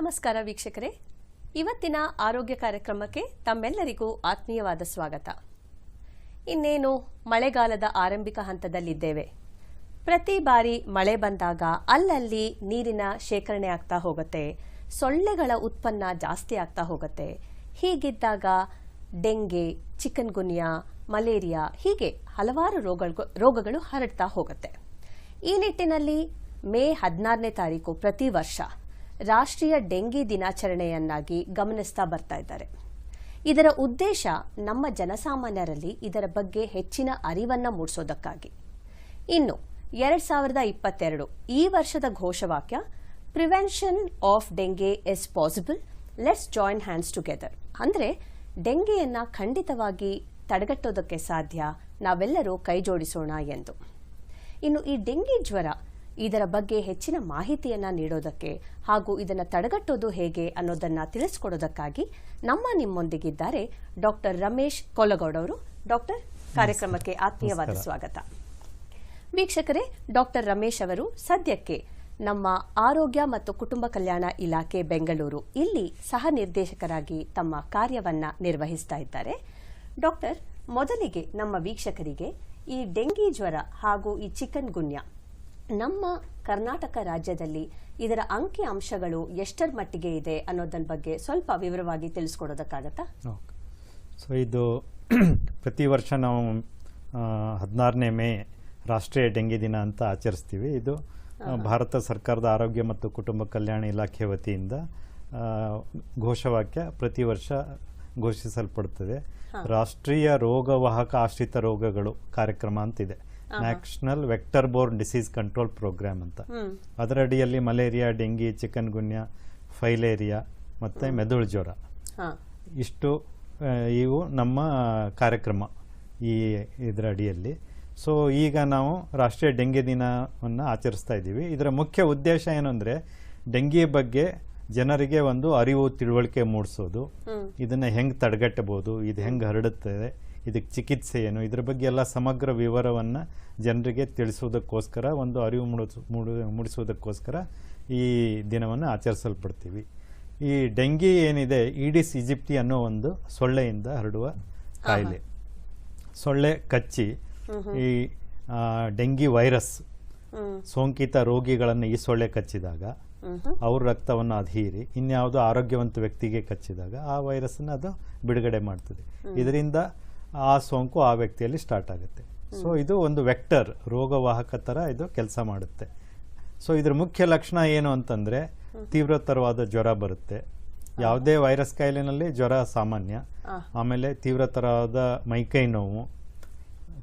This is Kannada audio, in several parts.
ನಮಸ್ಕಾರ ವೀಕ್ಷಕರೇ. ಇವತ್ತಿನ ಆರೋಗ್ಯ ಕಾರ್ಯಕ್ರಮಕ್ಕೆ ತಮ್ಮೆಲ್ಲರಿಗೂ ಆತ್ಮೀಯವಾದ ಸ್ವಾಗತ. ಇನ್ನೇನು ಮಳೆಗಾಲದ ಆರಂಭಿಕ ಹಂತದಲ್ಲಿದ್ದೇವೆ. ಪ್ರತಿ ಬಾರಿ ಮಳೆ ಬಂದಾಗ ಅಲ್ಲಲ್ಲಿ ನೀರಿನ ಶೇಖರಣೆ ಆಗ್ತಾ ಹೋಗುತ್ತೆ. ಸೊಳ್ಳೆಗಳ ಉತ್ಪನ್ನ ಜಾಸ್ತಿ ಆಗ್ತಾ ಹೋಗುತ್ತೆ. ಹೀಗಿದ್ದಾಗ ಡೆಂಗೆ ಚಿಕನ್ ಗುನ್ಯಾ ಮಲೇರಿಯಾ ಹೀಗೆ ಹಲವಾರು ರೋಗಗಳು ರೋಗಗಳು ಹರಡ್ತಾ ಹೋಗುತ್ತೆ. ಈ ನಿಟ್ಟಿನಲ್ಲಿ ಮೇ ಹದಿನಾರನೇ ತಾರೀಕು ಪ್ರತಿ ವರ್ಷ ರಾಷ್ಟ್ರೀಯ ಡೆಂಗಿ ದಿನಾಚರಣೆಯನ್ನಾಗಿ ಗಮನಿಸ್ತಾ ಬರ್ತಾ ಇದ್ದಾರೆ. ಇದರ ಉದ್ದೇಶ ನಮ್ಮ ಜನಸಾಮಾನ್ಯರಲ್ಲಿ ಇದರ ಬಗ್ಗೆ ಹೆಚ್ಚಿನ ಅರಿವನ್ನ ಮೂಡಿಸೋದಕ್ಕಾಗಿ. ಇನ್ನು, ಎರಡ್ ಸಾವಿರದ ಇಪ್ಪತ್ತೆರಡು ಈ ವರ್ಷದ ಘೋಷವಾಕ್ಯ prevention of dengue is possible let's join hands together ಅಂದ್ರೆ, ಡೆಂಗೆಯನ್ನ ಖಂಡಿತವಾಗಿ ತಡೆಗಟ್ಟೋದಕ್ಕೆ ಸಾಧ್ಯ, ನಾವೆಲ್ಲರೂ ಕೈಜೋಡಿಸೋಣ ಎಂದು. ಇನ್ನು, ಈ ಡೆಂಗಿ ಜ್ವರ ಇದರ ಬಗ್ಗೆ ಹೆಚ್ಚಿನ ಮಾಹಿತಿಯನ್ನು ನೀಡೋದಕ್ಕೆ ಹಾಗೂ ಇದನ್ನ ತಡೆಗಟ್ಟೋದು ಹೇಗೆ ಅನ್ನೋದನ್ನ ತಿಳಿಸ್ಕೊಡೋದಕ್ಕಾಗಿ ನಮ್ಮ ನಿಮ್ಮೊಂದಿಗಿದ್ದಾರೆ ಡಾಕ್ಟರ್ ರಮೇಶ್ ಕೊಲಗೌಡವರು. ಡಾಕ್ಟರ್ ಕಾರ್ಯಕ್ರಮಕ್ಕೆ ಆತ್ಮೀಯವಾದ ಸ್ವಾಗತ. ವೀಕ್ಷಕರೇ ಡಾಕ್ಟರ್ ರಮೇಶ್ ಅವರು ಸದ್ಯಕ್ಕೆ ನಮ್ಮ ಆರೋಗ್ಯ ಮತ್ತು ಕುಟುಂಬ ಕಲ್ಯಾಣ ಇಲಾಖೆ ಬೆಂಗಳೂರು ಇಲ್ಲಿ ಸಹ ನಿರ್ದೇಶಕರಾಗಿ ತಮ್ಮ ಕಾರ್ಯವನ್ನ ನಿರ್ವಹಿಸ್ತಾ ಇದ್ದಾರೆ. ಡಾಕ್ಟರ್ ಮೊದಲಿಗೆ ನಮ್ಮ ವೀಕ್ಷಕರಿಗೆ ಈ ಡೆಂಗಿ ಜ್ವರ ಹಾಗೂ ಈ ಚಿಕನ್ ಗುನ್ಯಾ ನಮ್ಮ ಕರ್ನಾಟಕ ರಾಜ್ಯದಲ್ಲಿ ಇದರ ಅಂಕಿ ಅಂಶಗಳು ಎಷ್ಟರ ಮಟ್ಟಿಗೆ ಇದೆ ಅನ್ನೋದನ್ನ ಬಗ್ಗೆ ಸ್ವಲ್ಪ ವಿವರವಾಗಿ ತಿಳಿಸ್ಕೊಡೋದಕ್ಕಾಗತ್ತಾ? ಸೊ ಇದು ಪ್ರತಿ ವರ್ಷ ನಾವು ಹದಿನಾರನೇ ಮೇ ರಾಷ್ಟ್ರೀಯ ಡೆಂಗಿ ದಿನ ಅಂತ ಆಚರಿಸ್ತೀವಿ. ಇದು ಭಾರತ ಸರ್ಕಾರದ ಆರೋಗ್ಯ ಮತ್ತು ಕುಟುಂಬ ಕಲ್ಯಾಣ ಇಲಾಖೆ ವತಿಯಿಂದ ಘೋಷವಾಕ್ಯ ಪ್ರತಿ ವರ್ಷ ಘೋಷಿಸಲ್ಪಡ್ತದೆ. ರಾಷ್ಟ್ರೀಯ ರೋಗವಾಹಕ ಆಶ್ರಿತ ರೋಗಗಳು ಕಾರ್ಯಕ್ರಮ ಅಂತಿದೆ. National vector borne disease control program ಅಂತ. ಅದರ ಅಡಿಯಲ್ಲಿ malaria dengue chikungunya filaria ಮತ್ತು ಮೆದುಳು ಜ್ವರ ಇಷ್ಟು ಇವು ನಮ್ಮ ಕಾರ್ಯಕ್ರಮ ಈ ಇದರ ಅಡಿಯಲ್ಲಿ ಸೊ ಈಗ ನಾವು ರಾಷ್ಟ್ರೀಯ ಡೆಂಗಿ ದಿನವನ್ನು ಆಚರಿಸ್ತಾ ಇದ್ದೀವಿ. ಇದರ ಮುಖ್ಯ ಉದ್ದೇಶ ಏನು ಅಂದರೆ ಡೆಂಗಿ ಬಗ್ಗೆ ಜನರಿಗೆ ಒಂದು ಅರಿವು ತಿಳುವಳಿಕೆ ಮೂಡಿಸೋದು. ಇದನ್ನು ಹೆಂಗೆ ತಡೆಗಟ್ಟಬಹುದು ಇದು ಹೆಂಗೆ ಹರಡುತ್ತದೆ ಇದಕ್ಕೆ ಚಿಕಿತ್ಸೆ ಏನು? ಇದ್ರ ಬಗ್ಗೆ ಎಲ್ಲ ಸಮಗ್ರ ವಿವರವನ್ನು ಜನರಿಗೆ ತಿಳಿಸೋದಕ್ಕೋಸ್ಕರ ಒಂದು ಅರಿವು ಮೂಡಿಸು ಮೂಡು ಮೂಡಿಸೋದಕ್ಕೋಸ್ಕರ ಈ ದಿನವನ್ನು ಆಚರಿಸಲ್ಪಡ್ತೀವಿ. ಈ ಡೆಂಗಿ ಏನಿದೆ ಈಡಿಸ್ ಈಜಿಪ್ಟಿ ಅನ್ನೋ ಒಂದು ಸೊಳ್ಳೆಯಿಂದ ಹರಡುವ ಕಾಯಿಲೆ. ಸೊಳ್ಳೆ ಕಚ್ಚಿ ಈ ಡೆಂಗಿ ವೈರಸ್ ಸೋಂಕಿತ ರೋಗಿಗಳನ್ನು ಈ ಸೊಳ್ಳೆ ಕಚ್ಚಿದಾಗ ಅವ್ರ ರಕ್ತವನ್ನು ಅದು ಹೀರಿ ಇನ್ಯಾವುದೋ ಆರೋಗ್ಯವಂತ ವ್ಯಕ್ತಿಗೆ ಕಚ್ಚಿದಾಗ ಆ ವೈರಸ್ನ ಅದು ಬಿಡುಗಡೆ ಮಾಡ್ತದೆ. ಇದರಿಂದ ಆ ಸೋಂಕು ಆ ವ್ಯಕ್ತಿಯಲ್ಲಿ ಸ್ಟಾರ್ಟ್ ಆಗುತ್ತೆ. ಸೊ ಇದು ಒಂದು ವೆಕ್ಟರ್ ರೋಗವಾಹಕ ಥರ ಇದು ಕೆಲಸ ಮಾಡುತ್ತೆ. ಸೊ ಇದ್ರ ಮುಖ್ಯ ಲಕ್ಷಣ ಏನು ಅಂತಂದರೆ ತೀವ್ರತರವಾದ ಜ್ವರ ಬರುತ್ತೆ. ಯಾವುದೇ ವೈರಸ್ ಕಾಯಿಲೆನಲ್ಲಿ ಜ್ವರ ಸಾಮಾನ್ಯ. ಆಮೇಲೆ ತೀವ್ರತರವಾದ ಮೈಕೈ ನೋವು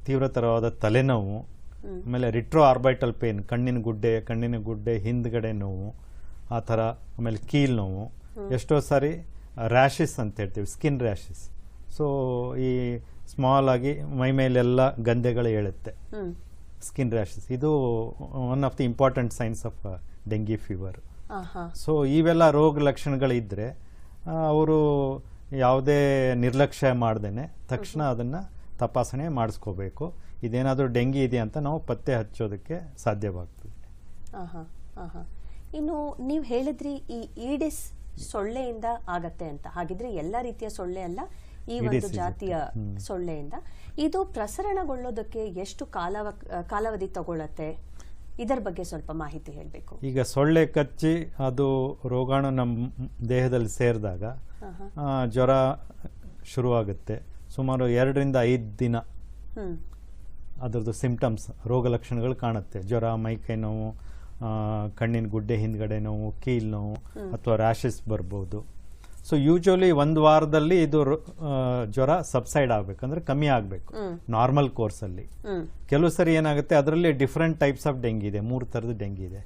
ತೀವ್ರತರವಾದ ತಲೆನೋವು ಆಮೇಲೆ ರಿಟ್ರೋ ಆರ್ಬೈಟಲ್ ಪೇನ್ ಕಣ್ಣಿನ ಗುಡ್ಡೆ ಕಣ್ಣಿನ ಗುಡ್ಡೆ ಹಿಂದ್ಗಡೆ ನೋವು ಆ ಥರ ಆಮೇಲೆ ಕೀಲ್ ನೋವು. ಎಷ್ಟೋ ಸಾರಿ ರ್ಯಾಷಸ್ ಅಂತ ಹೇಳ್ತೀವಿ ಸ್ಕಿನ್ ರ್ಯಾಷಸ್ ಸೊ ಈ ಸ್ಮಾಲ್ ಆಗಿ ಮೈ ಮೇಲೆಲ್ಲ ಗಂಧೆಗಳು ಹೇಳುತ್ತೆ ಸ್ಕಿನ್ ರ್ಯಾಶಸ್ ಇದು one of the important signs of dengue fever so ಇವೆಲ್ಲ ರೋಗ ಲಕ್ಷಣಗಳಿದ್ದರೆ ಅವರು ಯಾವುದೇ ನಿರ್ಲಕ್ಷ್ಯ ಮಾಡ್ದೇನೆ ತಕ್ಷಣ ಅದನ್ನು ತಪಾಸಣೆ ಮಾಡಿಸ್ಕೋಬೇಕು. ಇದೇನಾದರೂ ಡೆಂಗಿ ಇದೆ ಅಂತ ನಾವು ಪತ್ತೆ ಹಚ್ಚೋದಕ್ಕೆ ಸಾಧ್ಯವಾಗ್ತದೆ. ಇನ್ನು ನೀವು ಹೇಳಿದ್ರಿ ಈ ಈಡಿಸ್ ಸೊಳ್ಳೆಯಿಂದ ಆಗತ್ತೆ ಅಂತ. ಹಾಗಿದ್ರೆ ಎಲ್ಲ ರೀತಿಯ ಸೊಳ್ಳೆ ಅಲ್ಲ ಈ ಒಂದು ಜಾತಿಯ. ಸೊಳ್ಳೆಯಿಂದ. ಇದು ಪ್ರಸರಣಗೊಳ್ಳೋದಕ್ಕೆ ಎಷ್ಟು ಕಾಲಾವ ಕಾಲಾವಧಿ ತಗೊಳತ್ತೆ? ಇದರ ಬಗ್ಗೆ ಸ್ವಲ್ಪ ಮಾಹಿತಿ ಹೇಳಬೇಕು. ಈಗ ಸೊಳ್ಳೆ ಕಚ್ಚಿ ಅದು ರೋಗಾಣು ನಮ್ಮ ದೇಹದಲ್ಲಿ ಸೇರಿದಾಗ ಜ್ವರ ಶುರುವಾಗುತ್ತೆ. ಸುಮಾರು ಎರಡರಿಂದ ಐದು ದಿನ ಅದರದ್ದು ಸಿಂಪ್ಟಮ್ಸ್ ರೋಗ ಲಕ್ಷಣಗಳು ಕಾಣುತ್ತೆ. ಜ್ವರ ಮೈಕೈ ನೋವು ಕಣ್ಣಿನ ಗುಡ್ಡೆ ಹಿಂದ್ಗಡೆ ನೋವು ಕೀಲ್ ನೋವು ಅಥವಾ ರ್ಯಾಷಸ್ ಬರ್ಬೋದು. ಸೊ ಯೂಶಲಿ ಒಂದು ವಾರದಲ್ಲಿ ಇದು ಜ್ವರ ಸಬ್ಸೈಡ್ ಆಗಬೇಕಂದ್ರೆ ಕಮ್ಮಿ ಆಗಬೇಕು. ನಾರ್ಮಲ್ ಕೋರ್ಸಲ್ಲಿ ಕೆಲವು ಸರಿ ಏನಾಗುತ್ತೆ ಅದರಲ್ಲಿ ಡಿಫ್ರೆಂಟ್ ಟೈಪ್ಸ್ ಆಫ್ ಡೆಂಗಿ ಇದೆ. ಮೂರು ಥರದ ಡೆಂಗಿ ಇದೆ.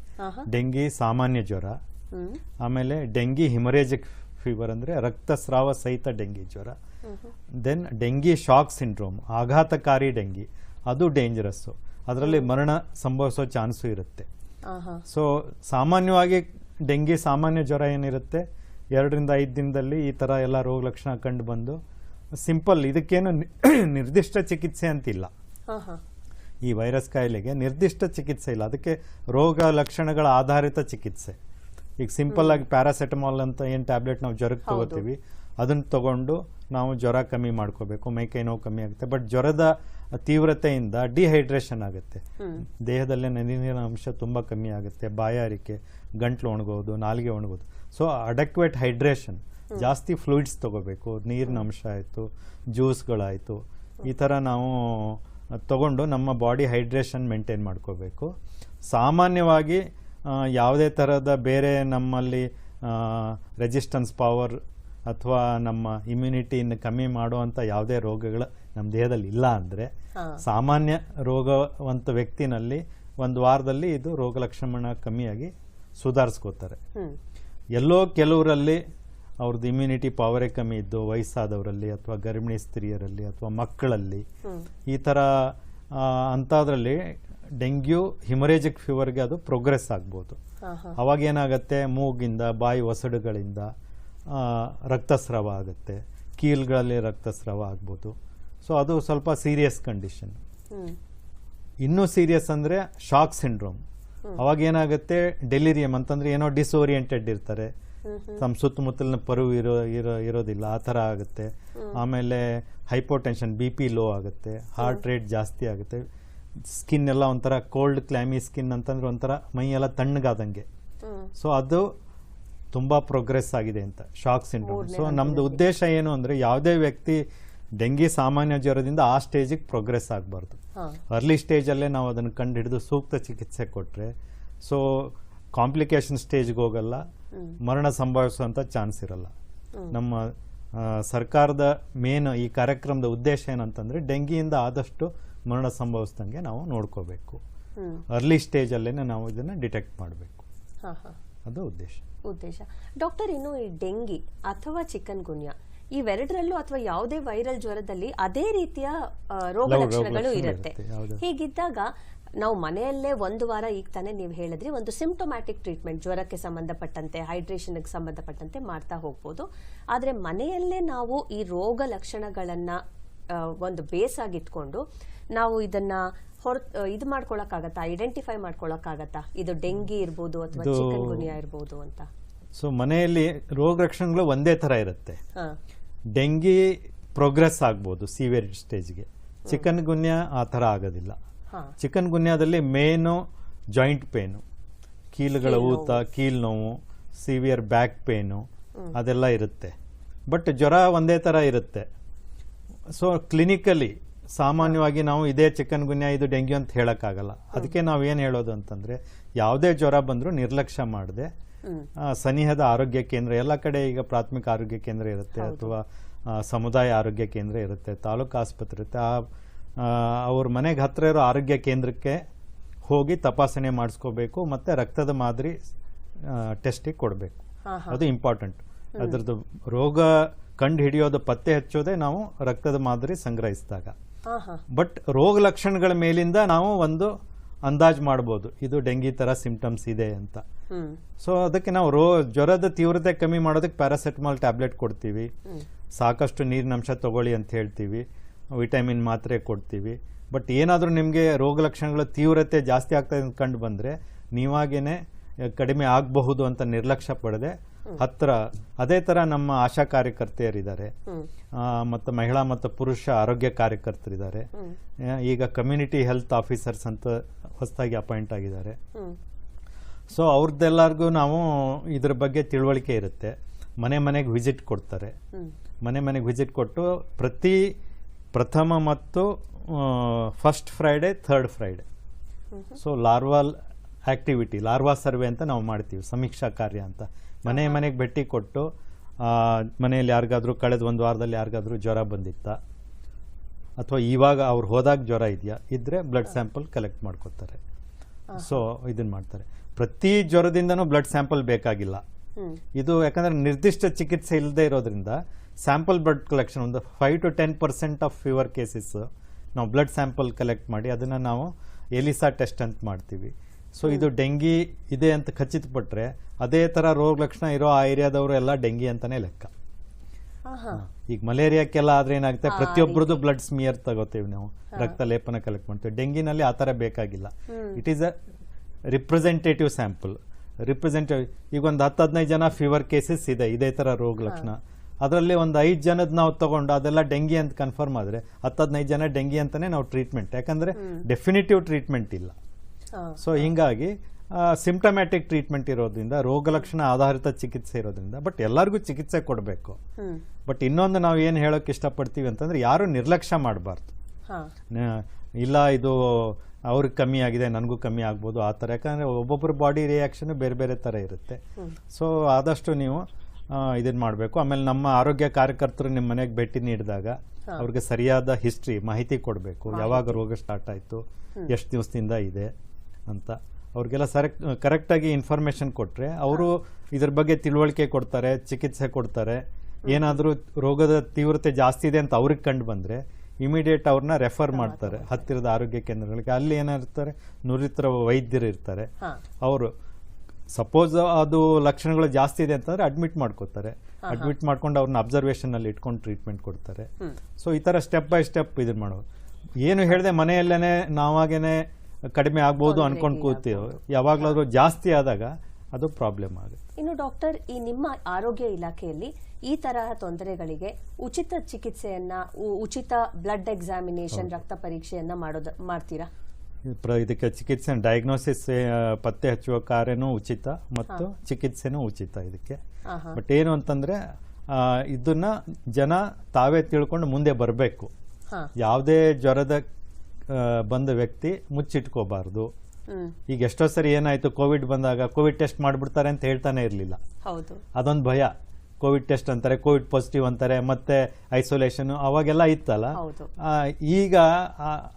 ಡೆಂಗಿ ಸಾಮಾನ್ಯ ಜ್ವರ. ಆಮೇಲೆ ಡೆಂಗಿ ಹಿಮರೇಜಿಕ್ ಫೀವರ್ ಅಂದರೆ ರಕ್ತಸ್ರಾವ ಸಹಿತ ಡೆಂಗಿ ಜ್ವರ. ದೆನ್ ಡೆಂಗಿ ಶಾಕ್ ಸಿಂಡ್ರೋಮ್ ಆಘಾತಕಾರಿ ಡೆಂಗಿ ಅದು ಡೇಂಜರಸ್ಸು ಅದರಲ್ಲಿ ಮರಣ ಸಂಭವಿಸೋ ಚಾನ್ಸು ಇರುತ್ತೆ. ಸೊ ಸಾಮಾನ್ಯವಾಗಿ ಡೆಂಗಿ ಸಾಮಾನ್ಯ ಜ್ವರ ಏನಿರುತ್ತೆ? ಎರಡರಿಂದ ಐದು ದಿನದಲ್ಲಿ ಈ ಥರ ಎಲ್ಲ ರೋಗ ಲಕ್ಷಣ ಕಂಡು ಬಂದು ಸಿಂಪಲ್ ಇದಕ್ಕೇನು ನಿರ್ದಿಷ್ಟ ಚಿಕಿತ್ಸೆ ಅಂತಿಲ್ಲ. ಈ ವೈರಸ್ ಕಾಯಿಲೆಗೆ ನಿರ್ದಿಷ್ಟ ಚಿಕಿತ್ಸೆ ಇಲ್ಲ. ಅದಕ್ಕೆ ರೋಗ ಲಕ್ಷಣಗಳ ಆಧಾರಿತ ಚಿಕಿತ್ಸೆ. ಈಗ ಸಿಂಪಲ್ ಆಗಿ ಪ್ಯಾರಾಸೆಟಮಾಲ್ ಅಂತ ಏನು ಟ್ಯಾಬ್ಲೆಟ್ ನಾವು ಜ್ವರಕ್ಕೆ. ತಗೋತೀವಿ ಅದನ್ನು ತಗೊಂಡು ನಾವು ಜ್ವರ ಕಮ್ಮಿ ಮಾಡ್ಕೋಬೇಕು. ಮೈಕೈ ನೋವು ಕಮ್ಮಿ ಆಗುತ್ತೆ. ಬಟ್ ಜ್ವರದ ತೀವ್ರತೆಯಿಂದ ಡಿಹೈಡ್ರೇಷನ್ ಆಗುತ್ತೆ. ದೇಹದಲ್ಲಿ ನೀರಿನ ಅಂಶ ತುಂಬ ಕಮ್ಮಿ ಆಗುತ್ತೆ. ಬಾಯಾರಿಕೆ ಗಂಟ್ಲು ಒಣಗೋದು ನಾಲಿಗೆ ಒಣಗೋದು. ಸೊ ಅಡಕ್ವೇಟ್ ಹೈಡ್ರೇಷನ್ ಜಾಸ್ತಿ ಫ್ಲೂಯಿಡ್ಸ್ ತಗೋಬೇಕು. ನೀರಿನ ಅಂಶ ಆಯಿತು ಜ್ಯೂಸ್ಗಳಾಯಿತು. ಈ ಥರ ನಾವು ತಗೊಂಡು ನಮ್ಮ ಬಾಡಿ ಹೈಡ್ರೇಷನ್ ಮೇಂಟೈನ್ ಮಾಡ್ಕೋಬೇಕು. ಸಾಮಾನ್ಯವಾಗಿ ಯಾವುದೇ ಥರದ ಬೇರೆ ನಮ್ಮಲ್ಲಿ ರೆಸಿಸ್ಟೆನ್ಸ್ ಪವರ್ ಅಥವಾ ನಮ್ಮ ಇಮ್ಯುನಿಟಿಯನ್ನು ಕಮ್ಮಿ ಮಾಡುವಂಥ ಯಾವುದೇ ರೋಗಗಳು ನಮ್ಮ ದೇಹದಲ್ಲಿ ಇಲ್ಲ ಅಂದರೆ ಸಾಮಾನ್ಯ ರೋಗವಂತ ವ್ಯಕ್ತಿನಲ್ಲಿ ಒಂದು ವಾರದಲ್ಲಿ ಇದು ರೋಗ ಲಕ್ಷಣ ಕಮ್ಮಿಯಾಗಿ ಸುಧಾರಿಸ್ಕೋತಾರೆ. ಎಲ್ಲೋ ಕೆಲವರಲ್ಲಿ ಅವ್ರದ್ದು ಇಮ್ಯುನಿಟಿ ಪವರೇ ಕಮ್ಮಿ ಇದ್ದು ವಯಸ್ಸಾದವರಲ್ಲಿ ಅಥವಾ ಗರ್ಭಿಣಿ ಸ್ತ್ರೀಯರಲ್ಲಿ ಅಥವಾ ಮಕ್ಕಳಲ್ಲಿ ಈ ಥರ ಅಂಥದ್ರಲ್ಲಿ ಡೆಂಗ್ಯೂ ಹಿಮರೇಜಿಕ್ ಫೀವರ್ಗೆ ಅದು ಪ್ರೋಗ್ರೆಸ್ ಆಗ್ಬೋದು. ಅವಾಗ ಏನಾಗುತ್ತೆ? ಮೂಗಿಂದ ಬಾಯಿ ಒಸಡುಗಳಿಂದ ರಕ್ತಸ್ರಾವ ಆಗುತ್ತೆ. ಕೀಲ್ಗಳಲ್ಲಿ ರಕ್ತಸ್ರಾವ ಆಗ್ಬೋದು. ಸೊ ಅದು ಸ್ವಲ್ಪ ಸೀರಿಯಸ್ ಕಂಡೀಷನ್ ಇನ್ನೂ ಸೀರಿಯಸ್ ಅಂದರೆ ಶಾಕ್ ಸಿಂಡ್ರೋಮ್ ಅವಾಗ ಏನಾಗುತ್ತೆ? ಡೆಲಿರಿಯಂ ಅಂತಂದ್ರೆ ಏನೋ ಡಿಸ್ಓರಿಯೆಂಟೆಡ್ ಇರ್ತಾರೆ. ತಮ್ಮ ಸುತ್ತಮುತ್ತಲಿನ ಪರು ಇರೋ ಇರೋ ಇರೋದಿಲ್ಲ ಆ ಥರ ಆಗುತ್ತೆ. ಆಮೇಲೆ ಹೈಪೋಟೆನ್ಷನ್ ಬಿ ಪಿ ಲೋ ಆಗುತ್ತೆ. ಹಾರ್ಟ್ ರೇಟ್ ಜಾಸ್ತಿ ಆಗುತ್ತೆ. ಸ್ಕಿನ್ ಎಲ್ಲ ಒಂಥರ ಕೋಲ್ಡ್ ಕ್ಲ್ಯಾಮಿ ಸ್ಕಿನ್ ಅಂತಂದ್ರೆ ಒಂಥರ ಮೈ ಎಲ್ಲ ತಣ್ಣಗಾದಂಗೆ ಸೊ ಅದು ತುಂಬ ಪ್ರೋಗ್ರೆಸ್ ಆಗಿದೆ ಅಂತ. ಶಾಕ್ ಸಿಂಡ್ರೋಮ್ ಸೊ ನಮ್ದು ಉದ್ದೇಶ ಏನು ಅಂದರೆ ಯಾವುದೇ ವ್ಯಕ್ತಿ ಡೆಂಗಿ ಸಾಮಾನ್ಯ ಜ್ವರದಿಂದ ಆ ಸ್ಟೇಜಿಗೆ ಪ್ರೋಗ್ರೆಸ್ ಆಗಬಾರ್ದು. ಅರ್ಲಿ ಸ್ಟೇಜಲ್ಲೇ ನಾವು ಅದನ್ನು ಕಂಡು ಹಿಡಿದು ಸೂಕ್ತ ಚಿಕಿತ್ಸೆ ಕೊಟ್ಟರೆ ಸೊ ಕಾಂಪ್ಲಿಕೇಶನ್ ಸ್ಟೇಜ್ಗೆ ಹೋಗಲ್ಲ ಮರಣ ಸಂಭವಿಸುವಂಥ ಚಾನ್ಸ್ ಇರಲ್ಲ. ನಮ್ಮ ಸರ್ಕಾರದ ಮೇನ್ ಈ ಕಾರ್ಯಕ್ರಮದ ಉದ್ದೇಶ ಏನಂತಂದರೆ ಡೆಂಗಿಯಿಂದ ಆದಷ್ಟು ಮರಣ ಸಂಭವಿಸ್ದಂಗೆ ನಾವು ನೋಡ್ಕೋಬೇಕು. ಅರ್ಲಿ ಸ್ಟೇಜಲ್ಲೇ ನಾವು ಇದನ್ನು ಡಿಟೆಕ್ಟ್ ಮಾಡಬೇಕು. ಅದು ಉದ್ದೇಶ. ಉದ್ದೇಶ. ಡಾಕ್ಟರ್ ಇನ್ನು ಈ ಡೆಂಗಿ ಅಥವಾ ಚಿಕನ್ ಗುನ್ಯಾ ಇವೆರಡರಲ್ಲೂ ಅಥವಾ ಯಾವುದೇ ವೈರಲ್ ಜ್ವರದಲ್ಲಿ ಅದೇ ರೀತಿಯ ರೋಗ ಲಕ್ಷಣಗಳು ಇರುತ್ತೆ. ಹೀಗಿದ್ದಾಗ ನಾವು ಮನೆಯಲ್ಲೇ ಒಂದು ವಾರ ಈಗ ತಾನೇ ನೀವು ಹೇಳಿದ್ರಿ ಒಂದು ಸಿಂಪ್ಟೊಮ್ಯಾಟಿಕ್ ಟ್ರೀಟ್ಮೆಂಟ್ ಜ್ವರಕ್ಕೆ ಸಂಬಂಧಪಟ್ಟಂತೆ ಹೈಡ್ರೇಷನ್ಗೆ ಸಂಬಂಧಪಟ್ಟಂತೆ ಮಾಡ್ತಾ ಹೋಗ್ಬೋದು. ಆದರೆ ಮನೆಯಲ್ಲೇ ನಾವು ಈ ರೋಗ ಲಕ್ಷಣಗಳನ್ನ ಒಂದು ಬೇಸ್ ಆಗಿಟ್ಕೊಂಡು ನಾವು ಇದನ್ನ ಹೊರ ಇದು ಮಾಡ್ಕೊಳಕ್ಕಾಗತ್ತಾ ಐಡೆಂಟಿಫೈ ಮಾಡ್ಕೊಳಕ್ಕಾಗತ್ತಾ? ಇದು ಡೆಂಗಿ ಇರ್ಬೋದು ಅಥವಾ ಚಿಕನ್ ಗುನಿಯಾ ಇರ್ಬೋದು ಅಂತ. ಸೊ ಮನೆಯಲ್ಲಿ ರೋಗ ಲಕ್ಷಣಗಳು ಒಂದೇ ತರ ಇರುತ್ತೆ. ಡೆಂಗಿ ಪ್ರೋಗ್ರೆಸ್ ಆಗ್ಬೋದು ಸಿವಿಯರ್ ಸ್ಟೇಜ್ಗೆ. ಚಿಕನ್ ಗುನ್ಯ ಆ ಥರ ಆಗೋದಿಲ್ಲ. ಚಿಕನ್ ಗುನ್ಯಾದಲ್ಲಿ ಮೇನು ಜಾಯಿಂಟ್ ಪೇನು. ಕೀಲುಗಳ ಕೀಲ್ ಊತ ಕೀಲ್ ನೋವು ಸಿವಿಯರ್ ಬ್ಯಾಕ್ ಪೇನು ಅದೆಲ್ಲ ಇರುತ್ತೆ. ಬಟ್ ಜ್ವರ ಒಂದೇ ಥರ ಇರುತ್ತೆ. ಸೊ ಕ್ಲಿನಿಕಲಿ ಸಾಮಾನ್ಯವಾಗಿ ನಾವು ಇದೇ ಚಿಕನ್ ಗುನ್ಯ ಇದು ಡೆಂಗ್ಯೂ ಅಂತ ಹೇಳೋಕ್ಕಾಗಲ್ಲ. ಅದಕ್ಕೆ ನಾವು ಏನು ಹೇಳೋದು ಅಂತಂದರೆ ಯಾವುದೇ ಜ್ವರ ಬಂದರೂ ನಿರ್ಲಕ್ಷ್ಯ ಮಾಡದೆ. ಸನಿಹದ ಆರೋಗ್ಯ ಕೇಂದ್ರ ಎಲ್ಲ ಕಡೆ ಈಗ ಪ್ರಾಥಮಿಕ ಆರೋಗ್ಯ ಕೇಂದ್ರ ಇರುತ್ತೆ ಅಥವಾ ಸಮುದಾಯ ಆರೋಗ್ಯ ಕೇಂದ್ರ ಇರುತ್ತೆ ತಾಲೂಕು ಆಸ್ಪತ್ರೆ ಇರುತ್ತೆ. ಆ ಅವ್ರ ಮನೆಗೆ ಹತ್ತಿರ ಇರೋ ಆರೋಗ್ಯ ಕೇಂದ್ರಕ್ಕೆ ಹೋಗಿ ತಪಾಸಣೆ ಮಾಡಿಸ್ಕೋಬೇಕು ಮತ್ತು ರಕ್ತದ ಮಾದರಿ ಟೆಸ್ಟಿಗೆ ಕೊಡಬೇಕು. ಅದು ಇಂಪಾರ್ಟೆಂಟ್ ಅದರದ್ದು ರೋಗ ಕಂಡು ಹಿಡಿಯೋದು ಪತ್ತೆ ಹಚ್ಚೋದೇ ನಾವು ರಕ್ತದ ಮಾದರಿ ಸಂಗ್ರಹಿಸಿದಾಗ. ಬಟ್ ರೋಗ ಲಕ್ಷಣಗಳ ಮೇಲಿಂದ ನಾವು ಒಂದು ಅಂದಾಜು ಮಾಡ್ಬೋದು. ಇದು ಡೆಂಗಿ ಥರ ಸಿಂಪ್ಟಮ್ಸ್ ಇದೆ ಅಂತ. ಸೊ ಅದಕ್ಕೆ ನಾವು ರೋ ಜ್ವರದ ತೀವ್ರತೆ ಕಮ್ಮಿ ಮಾಡೋದಕ್ಕೆ ಪ್ಯಾರಾಸೆಟಮಾಲ್ ಟ್ಯಾಬ್ಲೆಟ್ ಕೊಡ್ತೀವಿ. ಸಾಕಷ್ಟು ನೀರಿನಂಶ ತಗೊಳ್ಳಿ ಅಂತ ಹೇಳ್ತೀವಿ. ವಿಟಮಿನ್ ಮಾತ್ರೆ ಕೊಡ್ತೀವಿ. ಬಟ್ ಏನಾದರೂ ನಿಮಗೆ ರೋಗ ಲಕ್ಷಣಗಳ ತೀವ್ರತೆ ಜಾಸ್ತಿ ಆಗ್ತದೆ ಅಂತ ಕಂಡು ಬಂದರೆ ನೀವಾಗೇನೆ ಕಡಿಮೆ ಆಗಬಹುದು ಅಂತ ನಿರ್ಲಕ್ಷ್ಯ ಪಡೆದೆ ಹತ್ತಿರ ಅದೇ ಥರ ನಮ್ಮ ಆಶಾ ಕಾರ್ಯಕರ್ತೆಯರಿದ್ದಾರೆ. ಮತ್ತು ಮಹಿಳಾ ಮತ್ತು ಪುರುಷ ಆರೋಗ್ಯ ಕಾರ್ಯಕರ್ತರಿದ್ದಾರೆ. ಈಗ ಕಮ್ಯುನಿಟಿ ಹೆಲ್ತ್ ಆಫೀಸರ್ಸ್ ಅಂತ ಹೊಸದಾಗಿ ಅಪಾಯಿಂಟ್ ಆಗಿದ್ದಾರೆ. ಸೊ ಅವ್ರದ್ದೆಲ್ಲರಿಗೂ ನಾವು ಇದ್ರ ಬಗ್ಗೆ ತಿಳುವಳಿಕೆ ಇರುತ್ತೆ. ಮನೆ ಮನೆಗೆ ವಿಸಿಟ್ ಕೊಡ್ತಾರೆ. ಮನೆ ಮನೆಗೆ ವಿಸಿಟ್ ಕೊಟ್ಟು ಪ್ರತಿ ಪ್ರಥಮ ಮತ್ತು first Friday third Friday so larval activity larva survey ಅಂತ ನಾವು ಮಾಡ್ತೀವಿ ಸಮೀಕ್ಷಾ ಕಾರ್ಯ ಅಂತ. ಮನೆ ಮನೆಗೆ ಭೇಟಿ ಕೊಟ್ಟು ಮನೆಯಲ್ಲಿ ಯಾರಿಗಾದರೂ ಕಳೆದ ಒಂದು ವಾರದಲ್ಲಿ ಯಾರಿಗಾದ್ರೂ ಜ್ವರ ಬಂದಿತ್ತಾ ಅಥವಾ ಇವಾಗ ಅವ್ರು ಹೋದಾಗ ಜ್ವರ ಇದೆಯಾ ಇದ್ದರೆ ಬ್ಲಡ್ ಸ್ಯಾಂಪಲ್ ಕಲೆಕ್ಟ್ ಮಾಡ್ಕೊತಾರೆ. ಸೊ ಇದನ್ನು ಮಾಡ್ತಾರೆ. ಪ್ರತಿ ಜ್ವರದಿಂದನೂ ಬ್ಲಡ್ ಸ್ಯಾಂಪಲ್ ಬೇಕಾಗಿಲ್ಲ. ಇದು ಯಾಕಂದ್ರೆ ನಿರ್ದಿಷ್ಟ ಚಿಕಿತ್ಸೆ ಇಲ್ಲದೆ ಇರೋದ್ರಿಂದ ಸ್ಯಾಂಪಲ್ ಬ್ಲಡ್ ಕಲೆಕ್ಷನ್ ಒಂದು five to ten percent of fever cases ನಾವು ಬ್ಲಡ್ ಸ್ಯಾಂಪಲ್ ಕಲೆಕ್ಟ್ ಮಾಡಿ ಅದನ್ನು ನಾವು ಎಲಿಸಾ ಟೆಸ್ಟ್ ಅಂತ ಮಾಡ್ತೀವಿ. ಸೊ ಇದು ಡೆಂಗಿ ಇದೆ ಅಂತ ಖಚಿತಪಟ್ಟರೆ ಅದೇ ಥರ ರೋಗ ಲಕ್ಷಣ ಇರೋ ಆ ಏರಿಯಾದವರು ಎಲ್ಲ ಡೆಂಗಿ ಅಂತಲೇ ಲೆಕ್ಕ. ಈಗ ಮಲೇರಿಯಾಕ್ಕೆಲ್ಲ ಆದರೆ ಏನಾಗುತ್ತೆ? ಪ್ರತಿಯೊಬ್ಬರದ್ದು ಬ್ಲಡ್ ಸ್ಮಿಯರ್ ತಗೋತೀವಿ ನಾವು ರಕ್ತ ಲೇಪನ ಕಲೆಕ್ಟ್ ಮಾಡ್ತೀವಿ. ಡೆಂಗಿನಲ್ಲಿ ಆ ಥರ ಬೇಕಾಗಿಲ್ಲ. It is a representative sample representative ಈಗ ಒಂದು ಹತ್ತು ಹದಿನೈದು ಜನ ಫೀವರ್ ಕೇಸಸ್ ಇದೆ ಇದೇ ಥರ ರೋಗ ಲಕ್ಷಣ. ಅದರಲ್ಲಿ ಒಂದು ಐದು ಜನದ ನಾವು ತಗೊಂಡು ಅದೆಲ್ಲ ಡೆಂಗಿ ಅಂತ ಕನ್ಫರ್ಮ್ ಆದರೆ ಹತ್ತು ಹದಿನೈದು ಜನ ಡೆಂಗಿ ಅಂತಲೇ ನಾವು ಟ್ರೀಟ್ಮೆಂಟ್ ಯಾಕಂದರೆ ಡೆಫಿನಿಟಿವ್ ಟ್ರೀಟ್ಮೆಂಟ್ ಇಲ್ಲ. ಸೊ ಹೀಗಾಗಿ ಸಿಂಪ್ಟಮ್ಯಾಟಿಕ್ ಟ್ರೀಟ್ಮೆಂಟ್ ಇರೋದ್ರಿಂದ ರೋಗ ಲಕ್ಷಣ ಆಧಾರಿತ ಚಿಕಿತ್ಸೆ ಇರೋದ್ರಿಂದ ಬಟ್ ಎಲ್ಲರಿಗೂ ಚಿಕಿತ್ಸೆ ಕೊಡಬೇಕು. ಬಟ್ ಇನ್ನೊಂದು ನಾವು ಏನು ಹೇಳೋಕೆ ಇಷ್ಟಪಡ್ತೀವಿ ಅಂತಂದ್ರೆ ಯಾರು ನಿರ್ಲಕ್ಷ್ಯ ಮಾಡಬಾರ್ದು. ಇಲ್ಲ ಇದು ಅವ್ರಿಗೆ ಕಮ್ಮಿ ಆಗಿದೆ ನನಗೂ ಕಮ್ಮಿ ಆಗ್ಬೋದು ಆ ಥರ. ಯಾಕಂದರೆ ಒಬ್ಬೊಬ್ಬರ ಬಾಡಿ ರಿಯಾಕ್ಷನ್ ಬೇರೆ ಬೇರೆ ಥರ ಇರುತ್ತೆ. ಸೊ ಆದಷ್ಟು ನೀವು ಇದನ್ನು ಮಾಡಬೇಕು. ಆಮೇಲೆ ನಮ್ಮ ಆರೋಗ್ಯ ಕಾರ್ಯಕರ್ತರು ನಿಮ್ಮ ಮನೆಗೆ ಭೇಟಿ ನೀಡಿದಾಗ ಅವ್ರಿಗೆ ಸರಿಯಾದ ಹಿಸ್ಟ್ರಿ ಮಾಹಿತಿ ಕೊಡಬೇಕು. ಯಾವಾಗ ರೋಗ ಸ್ಟಾರ್ಟ್ ಆಯಿತು ಎಷ್ಟು ದಿವಸದಿಂದ ಇದೆ ಅಂತ. ಅವ್ರಿಗೆಲ್ಲ ಸರೆಕ್ಟ್ ಕರೆಕ್ಟಾಗಿ ಇನ್ಫಾರ್ಮೇಷನ್ ಕೊಟ್ಟರೆ ಅವರು ಇದ್ರ ಬಗ್ಗೆ ತಿಳುವಳಿಕೆ ಕೊಡ್ತಾರೆ ಚಿಕಿತ್ಸೆ ಕೊಡ್ತಾರೆ. ಏನಾದರೂ ರೋಗದ ತೀವ್ರತೆ ಜಾಸ್ತಿ ಇದೆ ಅಂತ ಅವ್ರಿಗೆ ಕಂಡು ಬಂದರೆ ಇಮಿಡಿಯೇಟ್ ಅವ್ರನ್ನ ರೆಫರ್ ಮಾಡ್ತಾರೆ ಹತ್ತಿರದ ಆರೋಗ್ಯ ಕೇಂದ್ರಗಳಿಗೆ. ಅಲ್ಲಿ ಏನಿರ್ತಾರೆ ನುರಿತರ ವೈದ್ಯರು ಇರ್ತಾರೆ. ಅವರು ಸಪೋಸ್ ಅದು ಲಕ್ಷಣಗಳು ಜಾಸ್ತಿ ಇದೆ ಅಂತಂದ್ರೆ ಅಡ್ಮಿಟ್ ಮಾಡ್ಕೋತಾರೆ. ಅಡ್ಮಿಟ್ ಮಾಡ್ಕೊಂಡು ಅವ್ರನ್ನ ಅಬ್ಸರ್ವೇಷನ್ ಅಲ್ಲಿ ಇಟ್ಕೊಂಡು ಟ್ರೀಟ್ಮೆಂಟ್ ಕೊಡ್ತಾರೆ. ಸೊ ಈ ತರ ಸ್ಟೆಪ್ ಬೈ ಸ್ಟೆಪ್ ಇದನ್ನ ಮಾಡೋದು. ಏನು ಹೇಳಿದೆ ಮನೆಯಲ್ಲೇನೆ ನಾವಾಗೇನೆ ಕಡಿಮೆ ಆಗ್ಬೋದು ಅನ್ಕೊಂಡು ಕೂತೀವಿ ಯಾವಾಗ್ಲಾದ್ರೂ ಜಾಸ್ತಿ ಆದಾಗ ಅದು ಪ್ರಾಬ್ಲಮ್ ಆಗುತ್ತೆ. ಇನ್ನು ಡಾಕ್ಟರ್ ಈ ನಿಮ್ಮ ಆರೋಗ್ಯ ಇಲಾಖೆಯಲ್ಲಿ ಈ ತರಹ ತೊಂದರೆಗಳಿಗೆ ಉಚಿತ ಚಿಕಿತ್ಸೆಯನ್ನ ಉಚಿತ ಬ್ಲಡ್ ಎಕ್ಸಾಮಿನೇಷನ್ ರಕ್ತ ಪರೀಕ್ಷೆಯನ್ನ ಮಾಡೋದು ಮಾಡ್ತೀರಾ? ಇದಕ್ಕೆ ಚಿಕಿತ್ಸೆ ಡಯಾಗ್ನೋಸಿಸ್ ಪತ್ತೆ ಹಚ್ಚುವ ಕಾರ್ಯನೂ ಉಚಿತ ಮತ್ತು ಚಿಕಿತ್ಸೆನೂ ಉಚಿತ ಇದಕ್ಕೆ. ಬಟ್ ಏನು ಅಂತಂದ್ರೆ ಇದನ್ನ ಜನ ತಾವೇ ತಿಳ್ಕೊಂಡು ಮುಂದೆ ಬರಬೇಕು. ಯಾವುದೇ ಜ್ವರದ ಬಂದ ವ್ಯಕ್ತಿ ಮುಚ್ಚಿಟ್ಕೋಬಾರ್ದು. ಈಗ ಎಷ್ಟೋ ಸರಿ ಏನಾಯ್ತು ಕೋವಿಡ್ ಬಂದಾಗ ಕೋವಿಡ್ ಟೆಸ್ಟ್ ಮಾಡ್ಬಿಡ್ತಾರೆ ಅಂತ ಹೇಳ್ತಾನೆ ಇರಲಿಲ್ಲ. ಹೌದು. ಅದೊಂದು ಭಯ. ಕೋವಿಡ್ ಟೆಸ್ಟ್ ಅಂತಾರೆ ಕೋವಿಡ್ ಪಾಸಿಟಿವ್ ಅಂತಾರೆ ಮತ್ತೆ ಐಸೋಲೇಷನ್ ಅವಾಗೆಲ್ಲ ಇತ್ತಲ್ಲ? ಈಗ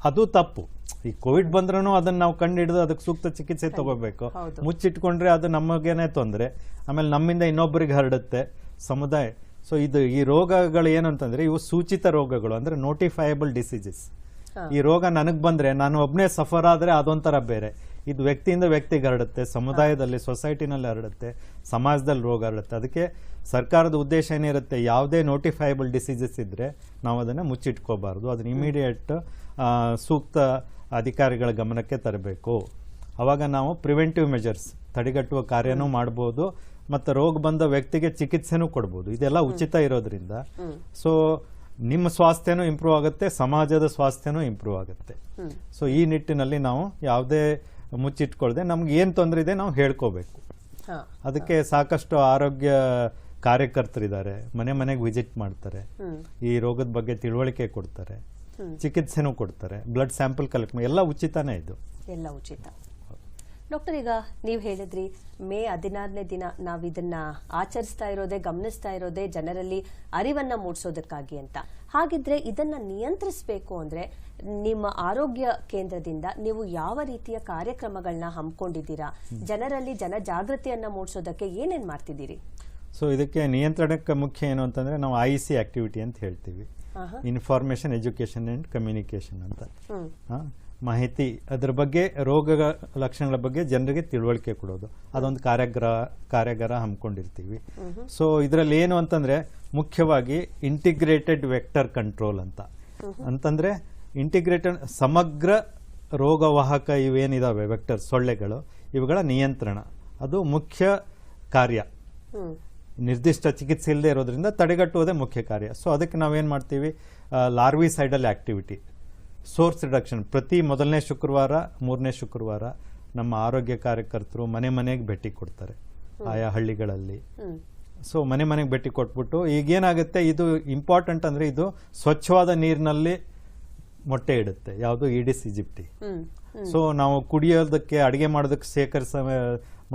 ಅದು ತಪ್ಪು. ಈ ಕೋವಿಡ್ ಬಂದ್ರೂ ಅದನ್ನ ನಾವು ಕಂಡು ಹಿಡಿದು ಅದಕ್ಕೆ ಸೂಕ್ತ ಚಿಕಿತ್ಸೆ ತಗೋಬೇಕು. ಮುಚ್ಚಿಟ್ಕೊಂಡ್ರೆ ಅದು ನಮಗೇನೆ ತೊಂದರೆ. ಆಮೇಲೆ ನಮ್ಮಿಂದ ಇನ್ನೊಬ್ಬರಿಗೆ ಹರಡುತ್ತೆ ಸಮುದಾಯ. ಸೊ ಇದು ಈ ರೋಗಗಳು ಏನು ಅಂತಂದ್ರೆ ಇವು ಸೂಚಿತ ರೋಗಗಳು ಅಂದ್ರೆ ನೋಟಿಫೈಯಬಲ್ ಡಿಸೀಸಸ್. ಈ ರೋಗ ನನಗೆ ಬಂದ್ರೆ ನಾನು ಒಬ್ಬನೇ ಸಫರ್ ಆದ್ರೆ ಅದೊಂಥರ ಬೇರೆ. ಇದು ವ್ಯಕ್ತಿಯಿಂದ ವ್ಯಕ್ತಿಗೆ ಹರಡುತ್ತೆ ಸಮುದಾಯದಲ್ಲಿ ಸೊಸೈಟಿನಲ್ಲಿ ಹರಡುತ್ತೆ ಸಮಾಜದಲ್ಲಿ ರೋಗ ಹರಡುತ್ತೆ. ಅದಕ್ಕೆ ಸರ್ಕಾರದ ಉದ್ದೇಶ ಏನಿರುತ್ತೆ ಯಾವುದೇ ನೋಟಿಫೈಯಬಲ್ ಡಿಸೀಸಸ್ ಇದ್ದರೆ ನಾವು ಅದನ್ನು ಮುಚ್ಚಿಟ್ಕೋಬಾರ್ದು. ಅದನ್ನ ಇಮಿಡಿಯೇಟ್ ಸೂಕ್ತ ಅಧಿಕಾರಿಗಳ ಗಮನಕ್ಕೆ ತರಬೇಕು. ಅವಾಗ ನಾವು ಪ್ರಿವೆಂಟಿವ್ ಮೆಜರ್ಸ್ ತಡೆಗಟ್ಟುವ ಕಾರ್ಯನೂ ಮಾಡ್ಬೋದು ಮತ್ತು ರೋಗ ಬಂದ ವ್ಯಕ್ತಿಗೆ ಚಿಕಿತ್ಸೆನೂ ಕೊಡ್ಬೋದು. ಇದೆಲ್ಲ ಉಚಿತ ಇರೋದ್ರಿಂದ. ಸೊ ನಿಮ್ಮ ಸ್ವಾಸ್ಥ್ಯನೂ ಇಂಪ್ರೂವ್ ಆಗುತ್ತೆ ಸಮಾಜದ ಸ್ವಾಸ್ಥ್ಯನೂ ಇಂಪ್ರೂವ್ ಆಗುತ್ತೆ. ಸೊ ಈ ನಿಟ್ಟಿನಲ್ಲಿ ನಾವು ಯಾವುದೇ ಮುಚ್ಚಿಟ್ಕೊಳ್ದೆ ನಮ್ಗೆ ಏನು ತೊಂದರೆ ಇದೆ ನಾವು ಹೇಳ್ಕೋಬೇಕು. ಅದಕ್ಕೆ ಸಾಕಷ್ಟು ಆರೋಗ್ಯ ಕಾರ್ಯಕರ್ತರಿದ್ದಾರೆ ಮನೆ ಮನೆಗೆ ವಿಸಿಟ್ ಮಾಡ್ತಾರೆ ಈ ರೋಗದ ಬಗ್ಗೆ ತಿಳುವಳಿಕೆ ಕೊಡ್ತಾರೆ ಚಿಕಿತ್ಸೆನೂ ಕೊಡ್ತಾರೆ ಬ್ಲಡ್ ಸ್ಯಾಂಪಲ್ ಕಲೆಕ್ಟ್ ಎಲ್ಲ ಉಚಿತನೇ ಇದು. ಎಲ್ಲ ಉಚಿತ. ಡಾಕ್ಟರ್ ಈಗ ನೀವು ಹೇಳಿದ್ರಿ ಮೇ ಹದಿನಾರನೇ ದಿನ ನಾವು ಇದನ್ನ ಆಚರಿಸ್ತಾ ಇರೋದೇ ಗಮನಿಸ್ತಾ ಇರೋದೇ ಜನರಲ್ಲಿ ಅರಿವನ್ನ ಮೂಡಿಸೋದಕ್ಕಾಗಿ ಅಂತ. ಹಾಗಿದ್ರೆ ಇದನ್ನ ನಿಯಂತ್ರಿಸಬೇಕು ಅಂದ್ರೆ ನಿಮ್ಮ ಆರೋಗ್ಯ ಕೇಂದ್ರದಿಂದ ನೀವು ಯಾವ ರೀತಿಯ ಕಾರ್ಯಕ್ರಮಗಳನ್ನ ಹಮ್ಮಿಕೊಂಡಿದ್ದೀರಾ? ಜನರಲ್ಲಿ ಜನ ಜಾಗೃತಿಯನ್ನ ಮೂಡಿಸೋದಕ್ಕೆ ಏನೇನ್ ಮಾಡ್ತಿದ್ದೀರಿ? ಸೊ ಇದಕ್ಕೆ ನಿಯಂತ್ರಣಕ್ಕೆ ಮುಖ್ಯ ಏನು ಅಂತಂದ್ರೆ ನಾವು ಐ ಸಿ ಆಕ್ಟಿವಿಟಿ ಅಂತ ಹೇಳ್ತೀವಿ. ಇನ್ಫಾರ್ಮೇಶನ್ ಎಜುಕೇಶನ್ ಅಂಡ್ ಕಮ್ಯುನಿಕೇಶನ್ ಅಂತ. ಮಾಹಿತಿ ಅದ್ರ ಬಗ್ಗೆ ರೋಗ ಲಕ್ಷಣಗಳ ಬಗ್ಗೆ ಜನರಿಗೆ ತಿಳುವಳಿಕೆ ಕೊಡೋದು. ಅದೊಂದು ಕಾರ್ಯಾಗಾರ ಕಾರ್ಯಾಗಾರ ಹಮ್ಮಿಕೊಂಡಿರ್ತೀವಿ. ಸೊ ಇದರಲ್ಲಿ ಏನು ಅಂತಂದ್ರೆ ಮುಖ್ಯವಾಗಿ ಇಂಟಿಗ್ರೇಟೆಡ್ ವೆಕ್ಟರ್ ಕಂಟ್ರೋಲ್ ಅಂತ. ಅಂತಂದ್ರೆ ಇಂಟಿಗ್ರೇಟೆಡ್ ಸಮಗ್ರ ರೋಗವಾಹಕ ಇವೇನಿದಾವೆ ವೆಕ್ಟರ್ ಸೊಳ್ಳೆಗಳು ಇವುಗಳ ನಿಯಂತ್ರಣ. ಅದು ಮುಖ್ಯ ಕಾರ್ಯ. ನಿರ್ದಿಷ್ಟ ಚಿಕಿತ್ಸೆ ಇಲ್ಲದೆ ಇರೋದ್ರಿಂದ ತಡೆಗಟ್ಟುವುದೇ ಮುಖ್ಯ ಕಾರ್ಯ. ಸೊ ಅದಕ್ಕೆ ನಾವೇನು ಮಾಡ್ತೀವಿ? Larvicidal activity source reduction. ಪ್ರತಿ ಮೊದಲನೇ ಶುಕ್ರವಾರ ಮೂರನೇ ಶುಕ್ರವಾರ ನಮ್ಮ ಆರೋಗ್ಯ ಕಾರ್ಯಕರ್ತರು ಮನೆ ಮನೆಗೆ ಭೇಟಿ ಕೊಡ್ತಾರೆ ಆಯಾ ಹಳ್ಳಿಗಳಲ್ಲಿ. ಸೊ ಮನೆ ಮನೆಗೆ ಭೇಟಿ ಕೊಟ್ಬಿಟ್ಟು ಈಗೇನಾಗುತ್ತೆ ಇದು ಇಂಪಾರ್ಟೆಂಟ್ ಅಂದರೆ ಇದು ಸ್ವಚ್ಛವಾದ ನೀರಿನಲ್ಲಿ ಮೊಟ್ಟೆ ಇಡುತ್ತೆ ಯಾವುದು ಈಡಿಸ್ ಇಜಿಪ್ಟಿ ಹ್ಮ್ ಸೊ ನಾವು ಕುಡಿಯೋದಕ್ಕೆ ಅಡುಗೆ ಮಾಡೋದಕ್ಕೆ ಶೇಖರಿಸ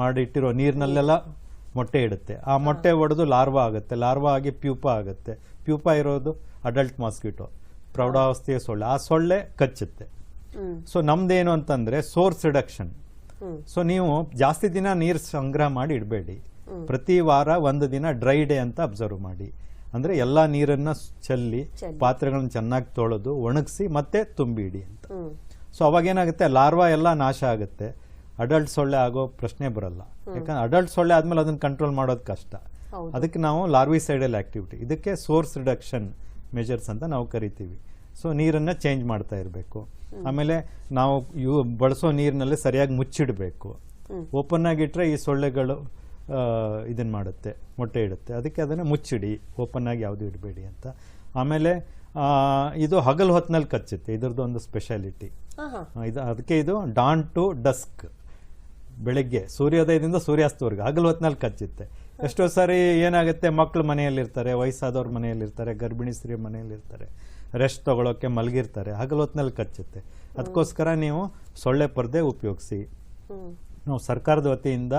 ಮಾಡಿಟ್ಟಿರೋ ನೀರಿನಲ್ಲೆಲ್ಲ ಮೊಟ್ಟೆ ಇಡುತ್ತೆ. ಆ ಮೊಟ್ಟೆ ಒಡೆದು ಲಾರ್ವಾ ಆಗುತ್ತೆ ಲಾರ್ವಾ ಆಗಿ ಪ್ಯೂಪಾ ಆಗುತ್ತೆ. ಪ್ಯೂಪಾ ಇರೋದು ಅಡಲ್ಟ್ ಮಾಸ್ಕಿಟೋ ಪ್ರೌಢಾವಸ್ಥೆಯ ಸೊಳ್ಳೆ. ಆ ಸೊಳ್ಳೆ ಕಚ್ಚುತ್ತೆ. ಸೊ ನಮ್ದೇನು ಅಂತಂದ್ರೆ ಸೋರ್ಸ್ ರಿಡಕ್ಷನ್. ಸೊ ನೀವು ಜಾಸ್ತಿ ದಿನ ನೀರು ಸಂಗ್ರಹ ಮಾಡಿ ಇಡಬೇಡಿ. ಪ್ರತಿ ವಾರ ಒಂದು ದಿನ ಡ್ರೈ ಡೇ ಅಂತ ಅಬ್ಸರ್ವ್ ಮಾಡಿ. ಅಂದ್ರೆ ಎಲ್ಲಾ ನೀರನ್ನ ಚೆಲ್ಲಿ. ಪಾತ್ರೆಗಳನ್ನ ಚೆನ್ನಾಗಿ ತೊಳೆದು ಒಣಗಿಸಿ ಮತ್ತೆ ತುಂಬಿ ಇಡಿ ಅಂತ ಸೊ ಅವಾಗ ಏನಾಗುತ್ತೆ? ಲಾರ್ವಾ ಎಲ್ಲ ನಾಶ ಆಗುತ್ತೆ. ಅಡಲ್ಟ್ ಸೊಳ್ಳೆ ಆಗೋ ಪ್ರಶ್ನೆ ಬರಲ್ಲ. ಯಾಕಂದ್ರೆ ಅಡಲ್ಟ್ ಸೊಳ್ಳೆ ಆದ್ಮೇಲೆ ಅದನ್ನ ಕಂಟ್ರೋಲ್ ಮಾಡೋದು ಕಷ್ಟ. ಅದಕ್ಕೆ ನಾವು ಲಾರ್ವಿ ಸೈಡಲ್ ಆಕ್ಟಿವಿಟಿ. ಇದಕ್ಕೆ ಸೋರ್ಸ್ ರಿಡಕ್ಷನ್ ಮೆಜರ್ಸ್ ಅಂತ ನಾವು ಕರಿತೀವಿ. ಸೊ ನೀರನ್ನು ಚೇಂಜ್ ಮಾಡ್ತಾ ಇರಬೇಕು. ಆಮೇಲೆ ನಾವು ಇವು ಬಳಸೋ ನೀರಿನಲ್ಲಿ ಸರಿಯಾಗಿ ಮುಚ್ಚಿಡಬೇಕು. ಓಪನ್ ಆಗಿಟ್ಟರೆ ಈ ಸೊಳ್ಳೆಗಳು ಇದನ್ನು ಮಾಡುತ್ತೆ ಮೊಟ್ಟೆ ಇಡುತ್ತೆ. ಅದಕ್ಕೆ ಅದನ್ನು ಮುಚ್ಚಿಡಿ ಓಪನ್ ಆಗಿ ಯಾವುದು ಇಡಬೇಡಿ ಅಂತ. ಆಮೇಲೆ ಇದು ಹಗಲು ಹೊತ್ತಿನಲ್ಲಿ ಕಚ್ಚುತ್ತೆ ಇದ್ರದ್ದು ಒಂದು ಸ್ಪೆಷಾಲಿಟಿ ಇದು ಅದಕ್ಕೆ ಇದು ಡಾನ್ ಟು ಡಸ್ಕ್ ಬೆಳಗ್ಗೆ ಸೂರ್ಯೋದಯದಿಂದ ಸೂರ್ಯಾಸ್ತವರೆಗೆ ಹಗಲು ಹೊತ್ತಿನಲ್ಲಿ ಕಚ್ಚುತ್ತೆ. ಎಷ್ಟೋ ಸಾರಿ ಏನಾಗುತ್ತೆ ಮಕ್ಕಳು ಮನೆಯಲ್ಲಿರ್ತಾರೆ ವಯಸ್ಸಾದವ್ರ ಮನೆಯಲ್ಲಿರ್ತಾರೆ ಗರ್ಭಿಣಿ ಸ್ತ್ರೀ ಮನೆಯಲ್ಲಿರ್ತಾರೆ ರೆಸ್ಟ್ ತಗೊಳ್ಳೋಕೆ ಮಲಗಿರ್ತಾರೆ ಹಗಲು ಹೊತ್ತಿನಲ್ಲಿ ಕಚ್ಚುತ್ತೆ. ಅದಕ್ಕೋಸ್ಕರ ನೀವು ಸೊಳ್ಳೆ ಪರದೆ ಉಪಯೋಗಿಸಿ. ನಾವು ಸರ್ಕಾರದ ವತಿಯಿಂದ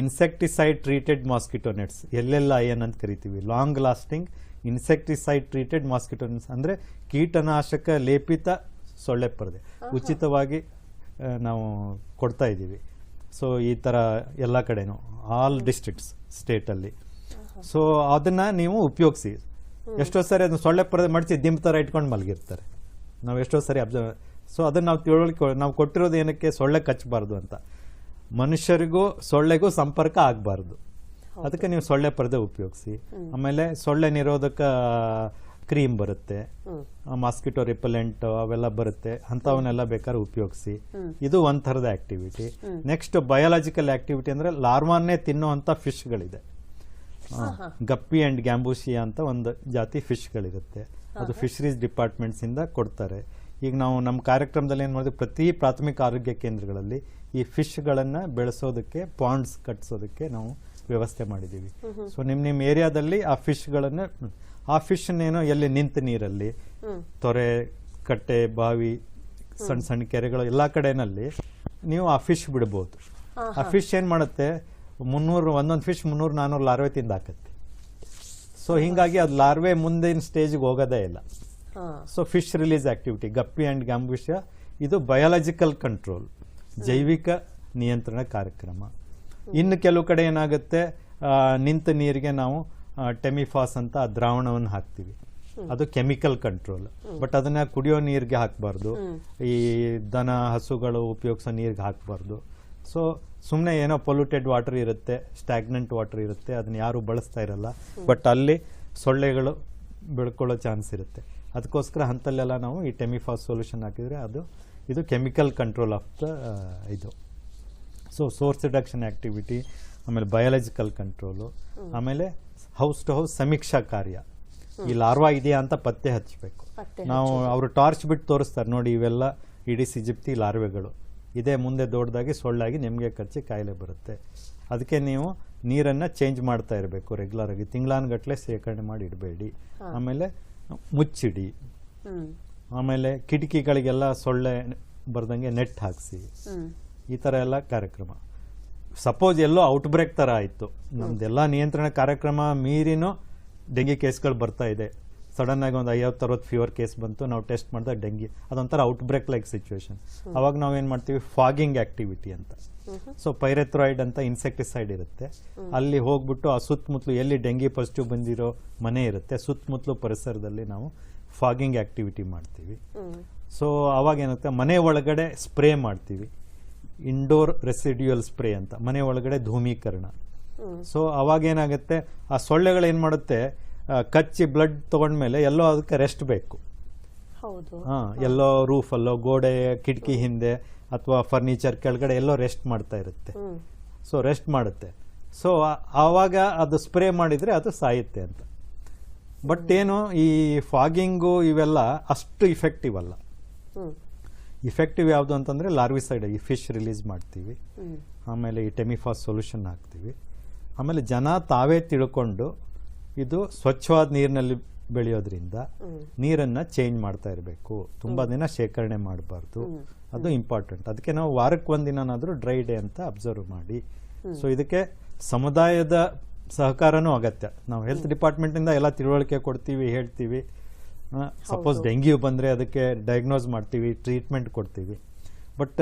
ಇನ್ಸೆಕ್ಟಿಸೈಡ್ ಟ್ರೀಟೆಡ್ ಮಾಸ್ಕಿಟೋ ನೆಟ್ಸ್ ಎಲ್ಲೆಲ್ಲ ಏನಂತ ಅಂತ ಕರಿತೀವಿ. Long lasting insecticide treated mosquito nets ಅಂದರೆ ಕೀಟನಾಶಕ ಲೇಪಿತ ಸೊಳ್ಳೆ ಪರದೆ. ಉಚಿತವಾಗಿ ನಾವು ಕೊಡ್ತಾ ಇದ್ದೀವಿ. ಸೊ ಈ ಥರ ಎಲ್ಲ ಕಡೆನೂ ಆಲ್ ಡಿಸ್ಟ್ರಿಕ್ಟ್ಸ್ ಸ್ಟೇಟಲ್ಲಿ ಸೊ ಅದನ್ನು ನೀವು ಉಪಯೋಗಿಸಿ. ಎಷ್ಟೋ ಸರಿ ಅದನ್ನ ಸೊಳ್ಳೆ ಪರದೆ ಮಡಿಸಿ ದಿಂಬ ಥರ ಇಟ್ಕೊಂಡು ಮಲಗಿರ್ತಾರೆ. ನಾವು ಎಷ್ಟೋ ಸರಿ ಅಬ್ಸರ್ವ್ ಸೊ ಅದನ್ನು ನಾವು ತಿಳುವಳಿಕೆ ನಾವು ಕೊಟ್ಟಿರೋದು ಏನಕ್ಕೆ? ಸೊಳ್ಳೆ ಕಚ್ಚಬಾರ್ದು ಅಂತ. ಮನುಷ್ಯರಿಗೂ ಸೊಳ್ಳೆಗೂ ಸಂಪರ್ಕ ಆಗಬಾರ್ದು. ಅದಕ್ಕೆ ನೀವು ಸೊಳ್ಳೆ ಪರದೆ ಉಪಯೋಗಿಸಿ. ಆಮೇಲೆ ಸೊಳ್ಳೆ ನಿರೋಧಕ ಕ್ರೀಮ್ ಬರುತ್ತೆ ಮಾಸ್ಕಿಟೋ ರಿಪಲೆಂಟ್ ಅವೆಲ್ಲ ಬರುತ್ತೆ ಅಂಥವನ್ನೆಲ್ಲ ಬೇಕಾದ್ರೆ ಉಪಯೋಗಿಸಿ. ಇದು ಒಂದ್ ಥರದ ಆಕ್ಟಿವಿಟಿ ನೆಕ್ಸ್ಟ್ ಬಯಾಲಜಿಕಲ್ ಆಕ್ಟಿವಿಟಿ ಅಂದ್ರೆ ಲಾರ್ವಾನ್ನೇ ತಿನ್ನುವಂಥ ಫಿಶ್ಗಳಿದೆ ಗಪ್ಪಿ ಅಂಡ್ ಗ್ಯಾಂಬೂಶಿಯಾ ಅಂತ ಒಂದು ಜಾತಿ ಫಿಶ್ಗಳಿರುತ್ತೆ ಅದು ಫಿಶರೀಸ್ ಡಿಪಾರ್ಟ್ಮೆಂಟ್ಸ್ ಇಂದ ಕೊಡ್ತಾರೆ. ಈಗ ನಾವು ನಮ್ಮ ಕಾರ್ಯಕ್ರಮದಲ್ಲಿ ಏನು ಮಾಡಿದ್ವಿ ಪ್ರತಿ ಪ್ರಾಥಮಿಕ ಆರೋಗ್ಯ ಕೇಂದ್ರಗಳಲ್ಲಿ ಈ ಫಿಶ್ಗಳನ್ನು ಬೆಳೆಸೋದಕ್ಕೆ ಪಾಂಡ್ಸ್ ಕಟ್ಸೋದಕ್ಕೆ ನಾವು ವ್ಯವಸ್ಥೆ ಮಾಡಿದ್ದೀವಿ. ಸೊ ನಿಮ್ಮ ನಿಮ್ಮ ಏರಿಯಾದಲ್ಲಿ ಆ ಫಿಶ್ಗಳನ್ನ ಆ ಫಿಶ್ನೇನೋ ಎಲ್ಲಿ ನಿಂತ ನೀರಲ್ಲಿ. ತೊರೆ ಕಟ್ಟೆ ಬಾವಿ ಸಣ್ಣ ಸಣ್ಣ ಕೆರೆಗಳು ಎಲ್ಲ ಕಡೆನಲ್ಲಿ ನೀವು ಆ ಫಿಶ್ ಬಿಡ್ಬೋದು. ಆ ಫಿಶ್ ಏನ್ ಮಾಡುತ್ತೆ? ಮುನ್ನೂರು ಒಂದೊಂದು ಫಿಶ್ ಮುನ್ನೂರು ನಾನ್ನೂರು ಲಾರ್ವೆ ತಿಂದು ಹಾಕತ್ತೆ. ಸೊ ಹಿಂಗಾಗಿ ಅದು ಲಾರ್ವೆ ಮುಂದಿನ ಸ್ಟೇಜ್ಗೆ ಹೋಗೋದೇ ಇಲ್ಲ. So fish release activity guppy and gambusia ಇದು ಬಯಾಲಜಿಕಲ್ ಕಂಟ್ರೋಲ್ ಜೈವಿಕ ನಿಯಂತ್ರಣ ಕಾರ್ಯಕ್ರಮ. ಇನ್ನು ಕೆಲವು ಕಡೆ ಏನಾಗುತ್ತೆ? ನಿಂತ ನೀರಿಗೆ ನಾವು ಟೆಮಿಫಾಸ್ ಅಂತ ದ್ರಾವಣವನ್ನು ಹಾಕ್ತೀವಿ. ಅದು ಕೆಮಿಕಲ್ ಕಂಟ್ರೋಲ್. ಬಟ್ ಅದನ್ನ ಕುಡಿಯೋ ನೀರಿಗೆ ಹಾಕಬಾರ್ದು. ಈ ದನ ಹಸುಗಳು ಉಪಯೋಗಿಸೋ ನೀರಿಗೆ ಹಾಕಬಾರ್ದು. ಸೊ ಸುಮ್ಮನೆ ಏನೋ ಪೊಲ್ಯೂಟೆಡ್ ವಾಟರ್ ಇರುತ್ತೆ ಸ್ಟ್ಯಾಗ್ನೆಂಟ್ ವಾಟರ್ ಇರುತ್ತೆ ಅದನ್ನ ಯಾರು ಬಳಸ್ತಾ ಇರಲ್ಲ. ಬಟ್ ಅಲ್ಲಿ ಸೊಳ್ಳೆಗಳು ಬೆಳ್ಕೊಳ್ಳೋ ಚಾನ್ಸ್ ಇರುತ್ತೆ. ಅದಕ್ಕೋಸ್ಕರ ಹಂತಲ್ಲೆಲ್ಲ ನಾವು ಈ ಟೆಮಿಫಾಸ್ ಸೊಲ್ಯೂಷನ್ ಹಾಕಿದ್ರೆ ಅದು ಇದು ಕೆಮಿಕಲ್ ಕಂಟ್ರೋಲ್ ಆಫ್ ದ ಇದು. ಸೊ ಸೋರ್ಸ್ ರಿಡಕ್ಷನ್ ಆಕ್ಟಿವಿಟಿ ಆಮೇಲೆ ಬಯಾಲಜಿಕಲ್ ಕಂಟ್ರೋಲು ಆಮೇಲೆ ಹೌಸ್ ಟು ಹೌಸ್ ಸಮೀಕ್ಷಾ ಕಾರ್ಯ. ಈ ಲಾರ್ವಾ ಇದೆಯಾ ಅಂತ ಪತ್ತೆ ಹಚ್ಚಬೇಕು ನಾವು ಅವರು ಟಾರ್ಚ್ ಬಿಟ್ಟು ತೋರಿಸ್ತಾರೆ ನೋಡಿ ಇವೆಲ್ಲ ಇಡೀ ಸಿಜಿಪ್ತಿ ಲಾರ್ವೆಗಳು. ಇದೇ ಮುಂದೆ ದೊಡ್ಡದಾಗಿ ಸೊಳ್ಳಾಗಿ ನಿಮಗೆ ಕಚ್ಚಿ ಕಾಯಿಲೆ ಬರುತ್ತೆ. ಅದಕ್ಕೆ ನೀವು ನೀರನ್ನು ಚೇಂಜ್ ಮಾಡ್ತಾ ಇರಬೇಕು ರೆಗ್ಯುಲರ್ ಆಗಿ. ತಿಂಗಳಾನುಗಟ್ಟಲೆ ಶೇಖರಣೆ ಮಾಡಿ ಇಡಬೇಡಿ. ಆಮೇಲೆ ಮುಚ್ಚಿಡಿ. ಆಮೇಲೆ ಕಿಟಕಿಗಳಿಗೆಲ್ಲ ಸೊಳ್ಳೆ ಬರ್ದಂಗೆ ನೆಟ್ ಹಾಕಿಸಿ. ಈ ಥರ ಎಲ್ಲ ಕಾರ್ಯಕ್ರಮ. ಸಪೋಸ್ ಎಲ್ಲೋ ಔಟ್ ಬ್ರೇಕ್ ಥರ ಆಯಿತು. ನಮ್ದೆಲ್ಲ ನಿಯಂತ್ರಣ ಕಾರ್ಯಕ್ರಮ ಮೀರಿನೂ ಡೆಂಗಿ ಕೇಸ್ಗಳು ಬರ್ತಾ ಇದೆ. ಸಡನ್ ಆಗಿ ಒಂದು ಐವತ್ತು, ಅರವತ್ತು ಫೀವರ್ ಕೇಸ್ ಬಂತು. ನಾವು ಟೆಸ್ಟ್ ಮಾಡಿದಾಗ ಡೆಂಗಿ ಅದೊಂಥರ ಔಟ್ ಬ್ರೇಕ್ ಲೈಕ್ ಸಿಚುವೇಶನ್ ಅವಾಗ ನಾವು ಏನು ಮಾಡ್ತೀವಿ? ಫಾಗಿಂಗ್ ಆಕ್ಟಿವಿಟಿ ಅಂತ. ಸೊ ಪೈರೆಥ್ರಾಯ್ಡ್ ಅಂತ ಇನ್ಸೆಕ್ಟಿಸೈಡ್ ಇರುತ್ತೆ. ಅಲ್ಲಿ ಹೋಗ್ಬಿಟ್ಟು ಆ ಸುತ್ತಮುತ್ತಲು ಎಲ್ಲಿ ಡೆಂಗಿ ಪಾಸಿಟಿವ್ ಬಂದಿರೋ ಮನೆ ಇರುತ್ತೆ ಸುತ್ತಮುತ್ತಲು ಪರಿಸರದಲ್ಲಿ ನಾವು ಫಾಗಿಂಗ್ ಆಕ್ಟಿವಿಟಿ ಮಾಡ್ತೀವಿ. ಸೊ ಅವಾಗ ಏನಾಗುತ್ತೆ? ಮನೆ ಒಳಗಡೆ ಸ್ಪ್ರೇ ಮಾಡ್ತೀವಿ. ಇಂಡೋರ್ ರೆಸಿಡ್ಯೂಯಲ್ ಸ್ಪ್ರೇ ಅಂತ ಮನೆ ಒಳಗಡೆ ಧೂಮೀಕರಣ. ಸೊ ಅವಾಗ ಏನಾಗುತ್ತೆ ಆ ಸೊಳ್ಳೆಗಳು ಏನು ಮಾಡುತ್ತೆ ಕಚ್ಚಿ ಬ್ಲಡ್ ತೊಗೊಂಡ್ಮೇಲೆ ಎಲ್ಲೋ ಅದಕ್ಕೆ ರೆಸ್ಟ್ ಬೇಕು. ಹಾಂ ಎಲ್ಲೋ ರೂಫಲ್ಲೋ ಗೋಡೆ ಕಿಟಕಿ ಹಿಂದೆ ಅಥವಾ ಫರ್ನಿಚರ್ ಕೆಳಗಡೆ ಎಲ್ಲೋ ರೆಸ್ಟ್ ಮಾಡ್ತಾ ಇರುತ್ತೆ. ಸೊ ರೆಸ್ಟ್ ಮಾಡುತ್ತೆ. ಸೊ ಆವಾಗ ಅದು ಸ್ಪ್ರೇ ಮಾಡಿದರೆ ಅದು ಸಾಯುತ್ತೆ ಅಂತ. ಬಟ್ ಏನು ಈ ಫಾಗಿಂಗು ಇವೆಲ್ಲ ಅಷ್ಟು ಇಫೆಕ್ಟಿವ್ ಅಲ್ಲ. ಇಫೆಕ್ಟಿವ್ ಯಾವುದು ಅಂತಂದರೆ ಲಾರ್ವಿಸೈಡ್ ಈ ಫಿಶ್ ರಿಲೀಸ್ ಮಾಡ್ತೀವಿ. ಆಮೇಲೆ ಈ ಟೆಮಿಫಾಸ್ ಸೊಲ್ಯೂಷನ್ ಹಾಕ್ತೀವಿ. ಆಮೇಲೆ ಜನ ತಾವೇ ತಿಳ್ಕೊಂಡು ಇದು ಸ್ವಚ್ಛವಾದ ನೀರಿನಲ್ಲಿ ಬೆಳೆಯೋದ್ರಿಂದ ನೀರನ್ನು ಚೇಂಜ್ ಮಾಡ್ತಾ ಇರಬೇಕು. ತುಂಬ ದಿನ ಶೇಖರಣೆ ಮಾಡಬಾರ್ದು. ಅದು ಇಂಪಾರ್ಟೆಂಟ್ ಅದಕ್ಕೆ ನಾವು ವಾರಕ್ಕೆ ಒಂದಿನಾದ್ರೂ ಡ್ರೈ ಡೇ ಅಂತ ಅಬ್ಸರ್ವ್ ಮಾಡಿ. ಸೊ ಇದಕ್ಕೆ ಸಮುದಾಯದ ಸಹಕಾರನೂ ಅಗತ್ಯ. ನಾವು ಹೆಲ್ತ್ ಡಿಪಾರ್ಟ್ಮೆಂಟಿಂದ ಎಲ್ಲ ತಿಳುವಳಿಕೆ ಕೊಡ್ತೀವಿ ಹೇಳ್ತೀವಿ. ಸಪೋಸ್ ಡೆಂಗ್ಯೂ ಬಂದರೆ ಅದಕ್ಕೆ ಡಯಾಗ್ನೋಸ್ ಮಾಡ್ತೀವಿ ಟ್ರೀಟ್ಮೆಂಟ್ ಕೊಡ್ತೀವಿ. ಬಟ್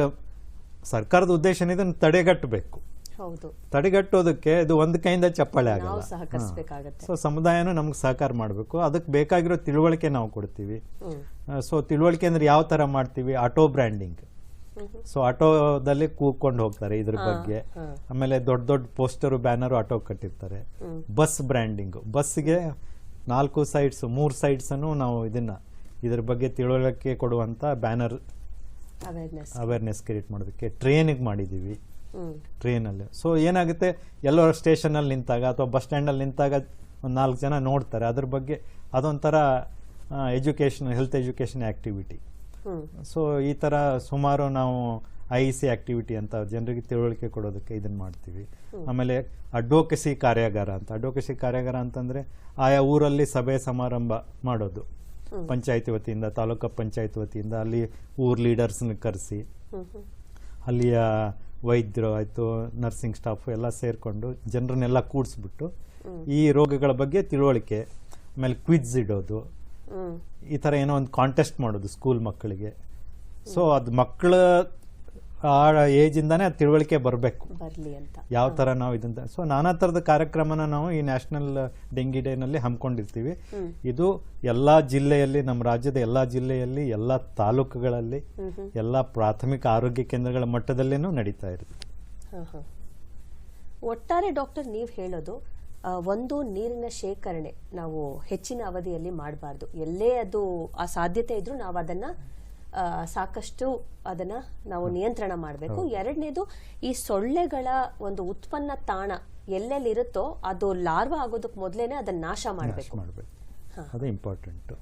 ಸರ್ಕಾರದ ಉದ್ದೇಶ ಇದನ್ನು ತಡೆಗಟ್ಟಬೇಕು. ಹೌದು. ತಡೆಗಟ್ಟೋದಕ್ಕೆ ಇದು ಒಂದು ಕೈಯಿಂದ ಚಪ್ಪಾಳೆ ಆಗಲ್ಲ. ಸೊ ಸಮುದಾಯನೂ ನಮ್ಗೆ ಸಹಕಾರ ಮಾಡಬೇಕು. ಅದಕ್ಕೆ ಬೇಕಾಗಿರೋ ತಿಳುವಳಿಕೆ ನಾವು ಕೊಡ್ತೀವಿ. ಸೊ ತಿಳುವಳಿಕೆ ಅಂದ್ರೆ ಯಾವ ತರ ಮಾಡ್ತೀವಿ? ಆಟೋ ಬ್ರ್ಯಾಂಡಿಂಗ್ ಸೊ ಆಟೋದಲ್ಲಿ ಕೂಕೊಂಡು ಹೋಗ್ತಾರೆ ಇದ್ರ ಬಗ್ಗೆ. ಆಮೇಲೆ ದೊಡ್ಡ ದೊಡ್ಡ ಪೋಸ್ಟರು ಬ್ಯಾನರು ಆಟೋ ಕಟ್ಟಿರ್ತಾರೆ. ಬಸ್ ಬ್ರ್ಯಾಂಡಿಂಗು ಬಸ್ಗೆ ನಾಲ್ಕು ಸೈಡ್ಸ್ ಮೂರು ಸೈಡ್ಸ್ ಅನ್ನು ನಾವು ಇದನ್ನ ಇದ್ರ ಬಗ್ಗೆ ತಿಳುವಳಿಕೆ ಕೊಡುವಂತ ಬ್ಯಾನರ್ ಅವೇರ್ನೆಸ್ ಕ್ರಿಯೇಟ್ ಮಾಡೋದಕ್ಕೆ ಟ್ರೈನಿಗೆ ಮಾಡಿದ್ದೀವಿ ಟ್ರೈನಲ್ಲಿ ಸೊ ಏನಾಗುತ್ತೆ? ಎಲ್ಲೋ ಸ್ಟೇಷನಲ್ಲಿ ನಿಂತಾಗ ಅಥವಾ ಬಸ್ ಸ್ಟ್ಯಾಂಡಲ್ಲಿ ನಿಂತಾಗ ಒಂದು ನಾಲ್ಕು ಜನ ನೋಡ್ತಾರೆ. ಅದ್ರ ಬಗ್ಗೆ ಅದೊಂಥರ education health education activity so ಈ ಥರ ಸುಮಾರು ನಾವು ಐ ಸಿ ಆಕ್ಟಿವಿಟಿ ಅಂತ ಜನರಿಗೆ ತಿಳುವಳಿಕೆ ಕೊಡೋದಕ್ಕೆ ಇದನ್ನ ಮಾಡ್ತೀವಿ. ಆಮೇಲೆ ಅಡ್ವೊಕೆಸಿ ಕಾರ್ಯಾಗಾರ ಅಂತ. ಅಡ್ವೊಕೆಸಿ ಕಾರ್ಯಾಗಾರ ಅಂತಂದ್ರೆ ಆಯಾ ಊರಲ್ಲಿ ಸಭೆ ಸಮಾರಂಭ ಮಾಡೋದು. ಪಂಚಾಯತಿ ವತಿಯಿಂದ ತಾಲೂಕು ಪಂಚಾಯತ್ ವತಿಯಿಂದ ಅಲ್ಲಿ ಊರ್ ಲೀಡರ್ಸ್ನ ಕರೆಸಿ. ಅಲ್ಲಿಯ ವೈದ್ಯರು ಆಯಿತು ನರ್ಸಿಂಗ್ ಸ್ಟಾಫ್ ಎಲ್ಲ ಸೇರಿಕೊಂಡು ಜನರನ್ನೆಲ್ಲ ಕೂಡಿಸ್ಬಿಟ್ಟು ಈ ರೋಗಗಳ ಬಗ್ಗೆ ತಿಳುವಳಿಕೆ ಆಮೇಲೆ ಕ್ವಿಜ್ ಇಡೋದು. ಈ ಥರ ಏನೋ ಒಂದು ಕಾಂಟೆಸ್ಟ್ ಮಾಡೋದು ಸ್ಕೂಲ್ ಮಕ್ಕಳಿಗೆ. ಸೊ ಅದು ಮಕ್ಕಳ ಆ ಏಜಿಂದಾನೇ ಅದು ತಿಳುವಳಿಕೆ ಬರಬೇಕು. ಬರ್ಲಿ ಅಂತ. ಯಾವ ತರ ನಾವು ಇದಂತ ಸೊ ನಾನಾ ತರದ ಕಾರ್ಯಕ್ರಮನ ನಾವು ಈ ನ್ಯಾಷನಲ್ ಡೆಂಗಿ ಡೇನಲ್ಲಿ ಹಮ್ಮಿಕೊಂಡಿರ್ತೀವಿ ಇದು ಎಲ್ಲ ಜಿಲ್ಲೆಯಲ್ಲಿ ನಮ್ಮ ರಾಜ್ಯದ ಎಲ್ಲಾ ಜಿಲ್ಲೆಯಲ್ಲಿ ಎಲ್ಲಾ ತಾಲೂಕುಗಳಲ್ಲಿ ಎಲ್ಲ ಪ್ರಾಥಮಿಕ ಆರೋಗ್ಯ ಕೇಂದ್ರಗಳ ಮಟ್ಟದಲ್ಲೇನೂ ನಡೀತಾ ಇರುತ್ತೆ. ಒಟ್ಟಾರೆ ಡಾಕ್ಟರ್ ನೀವು ಹೇಳೋದು ಒಂದು ನೀರಿನ ಶೇಖರಣೆ ನಾವು ಹೆಚ್ಚಿನ ಅವಧಿಯಲ್ಲಿ ಮಾಡಬಾರ್ದು. ಎಲ್ಲೇ ಅದು ಆ ಸಾಧ್ಯತೆ ಇದ್ರೂ ನಾವು ಅದನ್ನ ಸಾಕಷ್ಟು ಅದನ್ನ ನಾವು ನಿಯಂತ್ರಣ ಮಾಡಬೇಕು. ಎರಡನೇದು ಈ ಸೊಳ್ಳೆಗಳ ಒಂದು ಉತ್ಪನ್ನ ತಾಣ ಎಲ್ಲೆಲ್ಲಿರುತ್ತೋ ಅದು ಲಾರ್ವಾ ಆಗೋದಕ್ಕೆ ಮೊದಲೇನೆ ಅದನ್ನ ನಾಶ ಮಾಡಬೇಕು. ಅದು ಇಂಪಾರ್ಟೆಂಟ್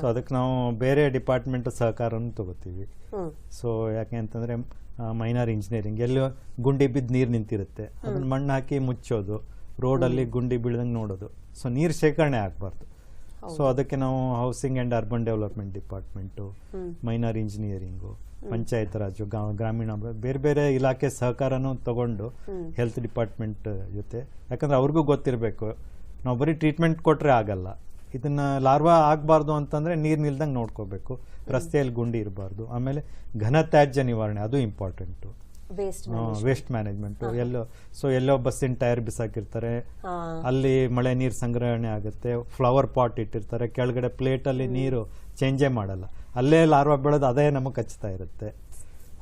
ಸೊ ಅದಕ್ಕೆ ನಾವು ಬೇರೆ ಡಿಪಾರ್ಟ್ಮೆಂಟ್ ಸಹಕಾರನೂ ತಗೋತೀವಿ. ಸೊ ಯಾಕೆ ಅಂತಂದ್ರೆ ಮೈನರ್ ಇಂಜಿನಿಯರಿಂಗ್ ಎಲ್ಲಿ ಗುಂಡಿ ಬಿದ್ದು ನೀರು ನಿಂತಿರುತ್ತೆ. ಅದನ್ನ ಮಣ್ಣು ಹಾಕಿ ಮುಚ್ಚೋದು. ರೋಡಲ್ಲಿ ಗುಂಡಿ ಬೀಳ್ದಂಗೆ ನೋಡೋದು. ಸೊ ನೀರು ಶೇಖರಣೆ ಆಗಬಾರ್ದು. ಸೊ ಅದಕ್ಕೆ ನಾವು housing and urban development department minor engineering panchayat Raj ಗಾ- ಗ್ರಾಮೀಣ ಬೇರೆ ಬೇರೆ ಇಲಾಖೆ ಸಹಕಾರನೂ ತಗೊಂಡು ಹೆಲ್ತ್ ಡಿಪಾರ್ಟ್ಮೆಂಟ್ ಜೊತೆ. ಯಾಕಂದ್ರೆ ಅವ್ರಿಗೂ ಗೊತ್ತಿರಬೇಕು ನಾವು ಬರೀ ಟ್ರೀಟ್ಮೆಂಟ್ ಕೊಟ್ಟರೆ ಆಗಲ್ಲ. ಇದನ್ನ ಲಾರ್ವಾ ಆಗಬಾರ್ದು ಅಂತಂದ್ರೆ ನೀರು ನಿಲ್ದಂಗೆ ನೋಡ್ಕೋಬೇಕು. ರಸ್ತೆಯಲ್ಲಿ ಗುಂಡಿ ಇರಬಾರ್ದು. ಆಮೇಲೆ ಘನ ತ್ಯಾಜ್ಯ ನಿವಾರಣೆ ಅದು ಇಂಪಾರ್ಟೆಂಟು ವೇಸ್ಟ್ ಮ್ಯಾನೇಜ್ಮೆಂಟ್ ಎಲ್ಲೋ ಸೊ ಎಲ್ಲೋ ಬಸ್ಸಿನ ಟೈರ್ ಬಿಸಾಕಿರ್ತಾರೆ. ಅಲ್ಲಿ ಮಳೆ ನೀರು ಸಂಗ್ರಹಣೆ ಆಗುತ್ತೆ. ಫ್ಲವರ್ ಪಾಟ್ ಇಟ್ಟಿರ್ತಾರೆ. ಕೆಳಗಡೆ ಪ್ಲೇಟಲ್ಲಿ ನೀರು ಚೇಂಜೇ ಮಾಡಲ್ಲ. ಅಲ್ಲೇ ಲಾರ್ವಾ ಬೆಳೆದು ಅದೇ ನಮಗೆ ಕಚ್ತಾ ಇರುತ್ತೆ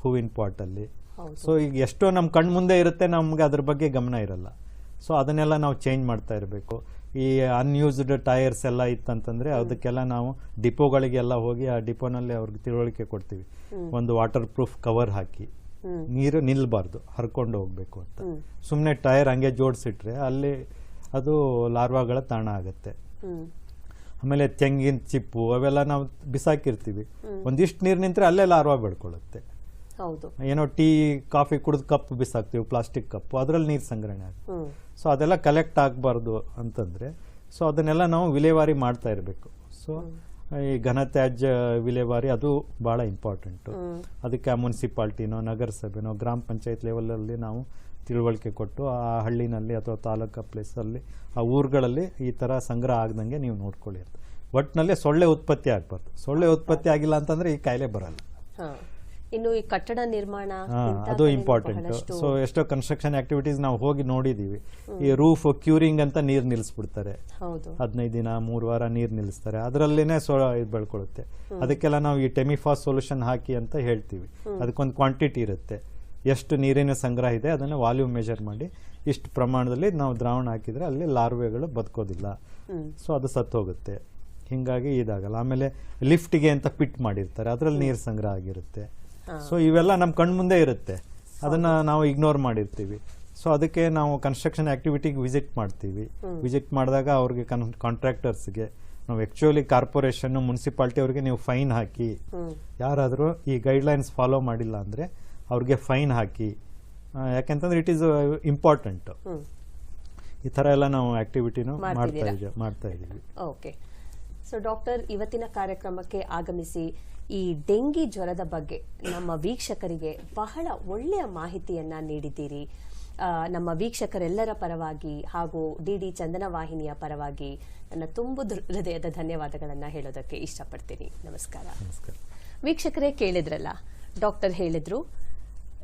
ಹೂವಿನ ಪಾಟಲ್ಲಿ ಅಲ್ಲಿ. ಸೊ ಈಗ ಎಷ್ಟೋ ನಮ್ಮ ಕಣ್ಣು ಮುಂದೆ ಇರುತ್ತೆ ನಮ್ಗೆ ಅದ್ರ ಬಗ್ಗೆ ಗಮನ ಇರಲ್ಲ. ಸೊ ಅದನ್ನೆಲ್ಲ ನಾವು ಚೇಂಜ್ ಮಾಡ್ತಾ ಇರಬೇಕು. ಈ ಅನ್ಯೂಸ್ಡ್ ಟೈರ್ಸ್ ಎಲ್ಲ ಇತ್ತಂತಂದ್ರೆ ಅದಕ್ಕೆಲ್ಲ ನಾವು ಡಿಪೋಗಳಿಗೆಲ್ಲ ಹೋಗಿ ಆ ಡಿಪೋನಲ್ಲಿ ಅವ್ರಿಗೆ ತಿಳುವಳಿಕೆ ಕೊಡ್ತೀವಿ. ಒಂದು ವಾಟರ್ ಪ್ರೂಫ್ ಕವರ್ ಹಾಕಿ. ನೀರು ನಿಲ್ಬಾರ್ದು ಹರ್ಕೊಂಡು ಹೋಗ್ಬೇಕು ಅಂತ. ಸುಮ್ಮನೆ ಟೈರ್ ಹಂಗೆ ಜೋಡಿಸಿಟ್ರೆ ಅಲ್ಲಿ ಅದು ಲಾರ್ವಾಗಳ ತಾಣ ಆಗುತ್ತೆ. ಆಮೇಲೆ ತೆಂಗಿನ ಚಿಪ್ಪು ಅವೆಲ್ಲ ನಾವು ಬಿಸಾಕಿರ್ತೀವಿ. ಒಂದಿಷ್ಟು ನೀರು ನಿಂತರೆ ಅಲ್ಲೇ ಲಾರ್ವಾ ಬೆಳ್ಕೊಳ್ಳುತ್ತೆ. ಹೌದು. ಏನೋ ಟೀ ಕಾಫಿ ಕುಡಿದು ಕಪ್ ಬಿಸಾಕ್ತೀವಿ ಪ್ಲಾಸ್ಟಿಕ್ ಕಪ್ಪು ಅದರಲ್ಲಿ ನೀರು ಸಂಗ್ರಹಣೆ ಆಗುತ್ತೆ. ಸೊ ಅದೆಲ್ಲ ಕಲೆಕ್ಟ್ ಆಗಬಾರ್ದು ಅಂತಂದರೆ ಸೊ ಅದನ್ನೆಲ್ಲ ನಾವು ವಿಲೇವಾರಿ ಮಾಡ್ತಾ ಇರಬೇಕು. ಸೊ ಈ ಘನತ್ಯಾಜ್ಯ ವಿಲೇವಾರಿ ಅದು ಭಾಳ ಇಂಪಾರ್ಟೆಂಟು ಅದಕ್ಕೆ ಆ ಮುನ್ಸಿಪಾಲ್ಟಿನೋ ನಗರಸಭೆನೋ ಗ್ರಾಮ ಪಂಚಾಯತ್ ಲೆವೆಲಲ್ಲಿ ನಾವು ತಿಳುವಳಿಕೆ ಕೊಟ್ಟು ಆ ಹಳ್ಳಿನಲ್ಲಿ ಅಥವಾ ತಾಲೂಕು ಪ್ಲೇಸಲ್ಲಿ ಆ ಊರುಗಳಲ್ಲಿ ಈ ಥರ ಸಂಗ್ರಹ ಆಗ್ದಂಗೆ ನೀವು ನೋಡ್ಕೊಳ್ಳಿ ಅಂತ. ಒಟ್ಟಿನಲ್ಲಿ ಸೊಳ್ಳೆ ಉತ್ಪತ್ತಿ ಆಗಬಾರ್ದು. ಸೊಳ್ಳೆ ಉತ್ಪತ್ತಿ ಆಗಿಲ್ಲ ಅಂತಂದರೆ ಈ ಕಾಯಿಲೆ ಬರಲ್ಲ. ಇನ್ನು ಈ ಕಟ್ಟಡ ನಿರ್ಮಾಣ ಅದು ಇಂಪಾರ್ಟೆಂಟ್ ಸೊ ಎಷ್ಟೋ ಕನ್ಸ್ಟ್ರಕ್ಷನ್ ಆಕ್ಟಿವಿಟೀಸ್ ನಾವು ಹೋಗಿ ನೋಡಿದೀವಿ. ಈ ರೂಫ್ ಕ್ಯೂರಿಂಗ್ ಅಂತ ನೀರು ನಿಲ್ಲಿಸ್ಬಿಡ್ತಾರೆ ಹೌದು. ಹದಿನೈದು ದಿನ ಮೂರು ವಾರ ನೀರು ನಿಲ್ಲಿಸ್ತಾರೆ ಅದರಲ್ಲೇನೆ ಸೊ ಇದು ಬೆಳ್ಕೊಳ್ಳುತ್ತೆ ಅದಕ್ಕೆಲ್ಲ ನಾವು ಈ ಟೆಮಿಫಾಸ್ ಸೊಲ್ಯೂಷನ್ ಹಾಕಿ ಅಂತ ಹೇಳ್ತೀವಿ. ಅದಕ್ಕೊಂದು ಕ್ವಾಂಟಿಟಿ ಇರುತ್ತೆ. ಎಷ್ಟು ನೀರಿನ ಸಂಗ್ರಹ ಇದೆ ಅದನ್ನು ವಾಲ್ಯೂಮ್ ಮೆಜರ್ ಮಾಡಿ ಇಷ್ಟು ಪ್ರಮಾಣದಲ್ಲಿ ನಾವು ದ್ರಾವಣ ಹಾಕಿದ್ರೆ ಅಲ್ಲಿ ಲಾರ್ವೆಗಳು ಬದುಕೋದಿಲ್ಲ. ಸೊ ಅದು ಸತ್ತು ಹೋಗುತ್ತೆ ಹಿಂಗಾಗಿ ಇದಾಗಲ್ಲ. ಆಮೇಲೆ ಲಿಫ್ಟಿಗೆ ಅಂತ ಪಿಟ್ ಮಾಡಿರ್ತಾರೆ. ಅದರಲ್ಲಿ ನೀರು ಸಂಗ್ರಹ ಆಗಿರುತ್ತೆ. ಸೊ ಇವೆಲ್ಲ ನಮ್ಮ ಕಣ್ಮುಂದೆ ಇರುತ್ತೆ. ಅದನ್ನ ನಾವು ಇಗ್ನೋರ್ ಮಾಡಿರ್ತೀವಿ. ಸೊ ಅದಕ್ಕೆ ನಾವು ಕನ್ಸ್ಟ್ರಕ್ಷನ್ ಆ್ಯಕ್ಟಿವಿಟಿಗೆ ವಿಸಿಟ್ ಮಾಡ್ತೀವಿ. ವಿಸಿಟ್ ಮಾಡಿದಾಗ ಅವ್ರಿಗೆ ಕನ್ ಕಾಂಟ್ರಾಕ್ಟರ್ಸ್ಗೆ ನಾವು ಆ್ಯಕ್ಚುಲಿ ಕಾರ್ಪೊರೇಷನ್ ಮುನ್ಸಿಪಾಲ್ಟಿ ಅವ್ರಿಗೆ ನೀವು ಫೈನ್ ಹಾಕಿ. ಯಾರಾದರೂ ಈ ಗೈಡ್ಲೈನ್ಸ್ ಫಾಲೋ ಮಾಡಿಲ್ಲ ಅಂದರೆ ಅವ್ರಿಗೆ ಫೈನ್ ಹಾಕಿ. ಯಾಕೆಂತಂದ್ರೆ ಇಟ್ ಈಸ್ ಇಂಪಾರ್ಟೆಂಟ್ ಈ ಥರ ಎಲ್ಲ ನಾವು ಆಕ್ಟಿವಿಟಿನೂ ಮಾಡ್ತಾ ಇದ್ದೀವಿ ಮಾಡ್ತಾ ಇದ್ದೀವಿ. ಓಕೆ ಸೊ ಡಾಕ್ಟರ್ ಇವತ್ತಿನ ಕಾರ್ಯಕ್ರಮಕ್ಕೆ ಆಗಮಿಸಿ. ಈ ಡೆಂಗಿ ಜ್ವರದ ಬಗ್ಗೆ ನಮ್ಮ ವೀಕ್ಷಕರಿಗೆ ಬಹಳ ಒಳ್ಳೆಯ ಮಾಹಿತಿಯನ್ನ ನೀಡಿದ್ದೀರಿ. ನಮ್ಮ ವೀಕ್ಷಕರೆಲ್ಲರ ಪರವಾಗಿ ಹಾಗೂ ಡಿ ಡಿ ಚಂದನ ವಾಹಿನಿಯ ಪರವಾಗಿ ನನ್ನ ತುಂಬು ಹೃದಯದ ಧನ್ಯವಾದಗಳನ್ನು ಹೇಳೋದಕ್ಕೆ ಇಷ್ಟಪಡ್ತೀನಿ. ನಮಸ್ಕಾರ. ನಮಸ್ಕಾರ. ವೀಕ್ಷಕರೇ ಕೇಳಿದ್ರಲ್ಲ ಡಾಕ್ಟರ್ ಹೇಳಿದ್ರು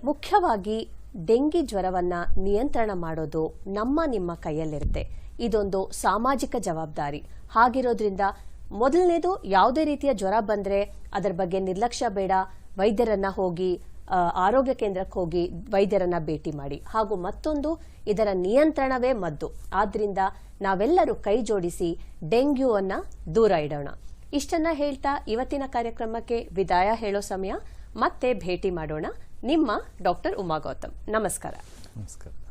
ಮುಖ್ಯವಾಗಿ ಡೆಂಗಿ ಜ್ವರವನ್ನ ನಿಯಂತ್ರಣ ಮಾಡೋದು ನಮ್ಮ ನಿಮ್ಮ ಕೈಯಲ್ಲಿರುತ್ತೆ. ಇದೊಂದು ಸಾಮಾಜಿಕ ಜವಾಬ್ದಾರಿ. ಹಾಗಿರೋದ್ರಿಂದ ಮೊದಲನೇದು ಯಾವುದೇ ರೀತಿಯ ಜ್ವರ ಬಂದರೆ ಅದರ ಬಗ್ಗೆ ನಿರ್ಲಕ್ಷ್ಯ ಬೇಡ. ವೈದ್ಯರನ್ನ ಹೋಗಿ ಆರೋಗ್ಯ ಕೇಂದ್ರಕ್ಕೆ ಹೋಗಿ ವೈದ್ಯರನ್ನ ಭೇಟಿ ಮಾಡಿ. ಹಾಗೂ ಮತ್ತೊಂದು, ಇದರ ನಿಯಂತ್ರಣವೇ ಮದ್ದು. ಆದ್ರಿಂದ ನಾವೆಲ್ಲರೂ ಕೈ ಜೋಡಿಸಿ ಡೆಂಗ್ಯೂ ಅನ್ನ ದೂರ ಇಡೋಣ. ಇಷ್ಟನ್ನ ಹೇಳ್ತಾ ಇವತ್ತಿನ ಕಾರ್ಯಕ್ರಮಕ್ಕೆ ವಿದಾಯ ಹೇಳೋ ಸಮಯ. ಮತ್ತೆ ಭೇಟಿ ಮಾಡೋಣ. ನಿಮ್ಮ ಡಾಕ್ಟರ್ ಉಮಾ ಗೌತಮ್ ನಮಸ್ಕಾರ. ನಮಸ್ಕಾರ.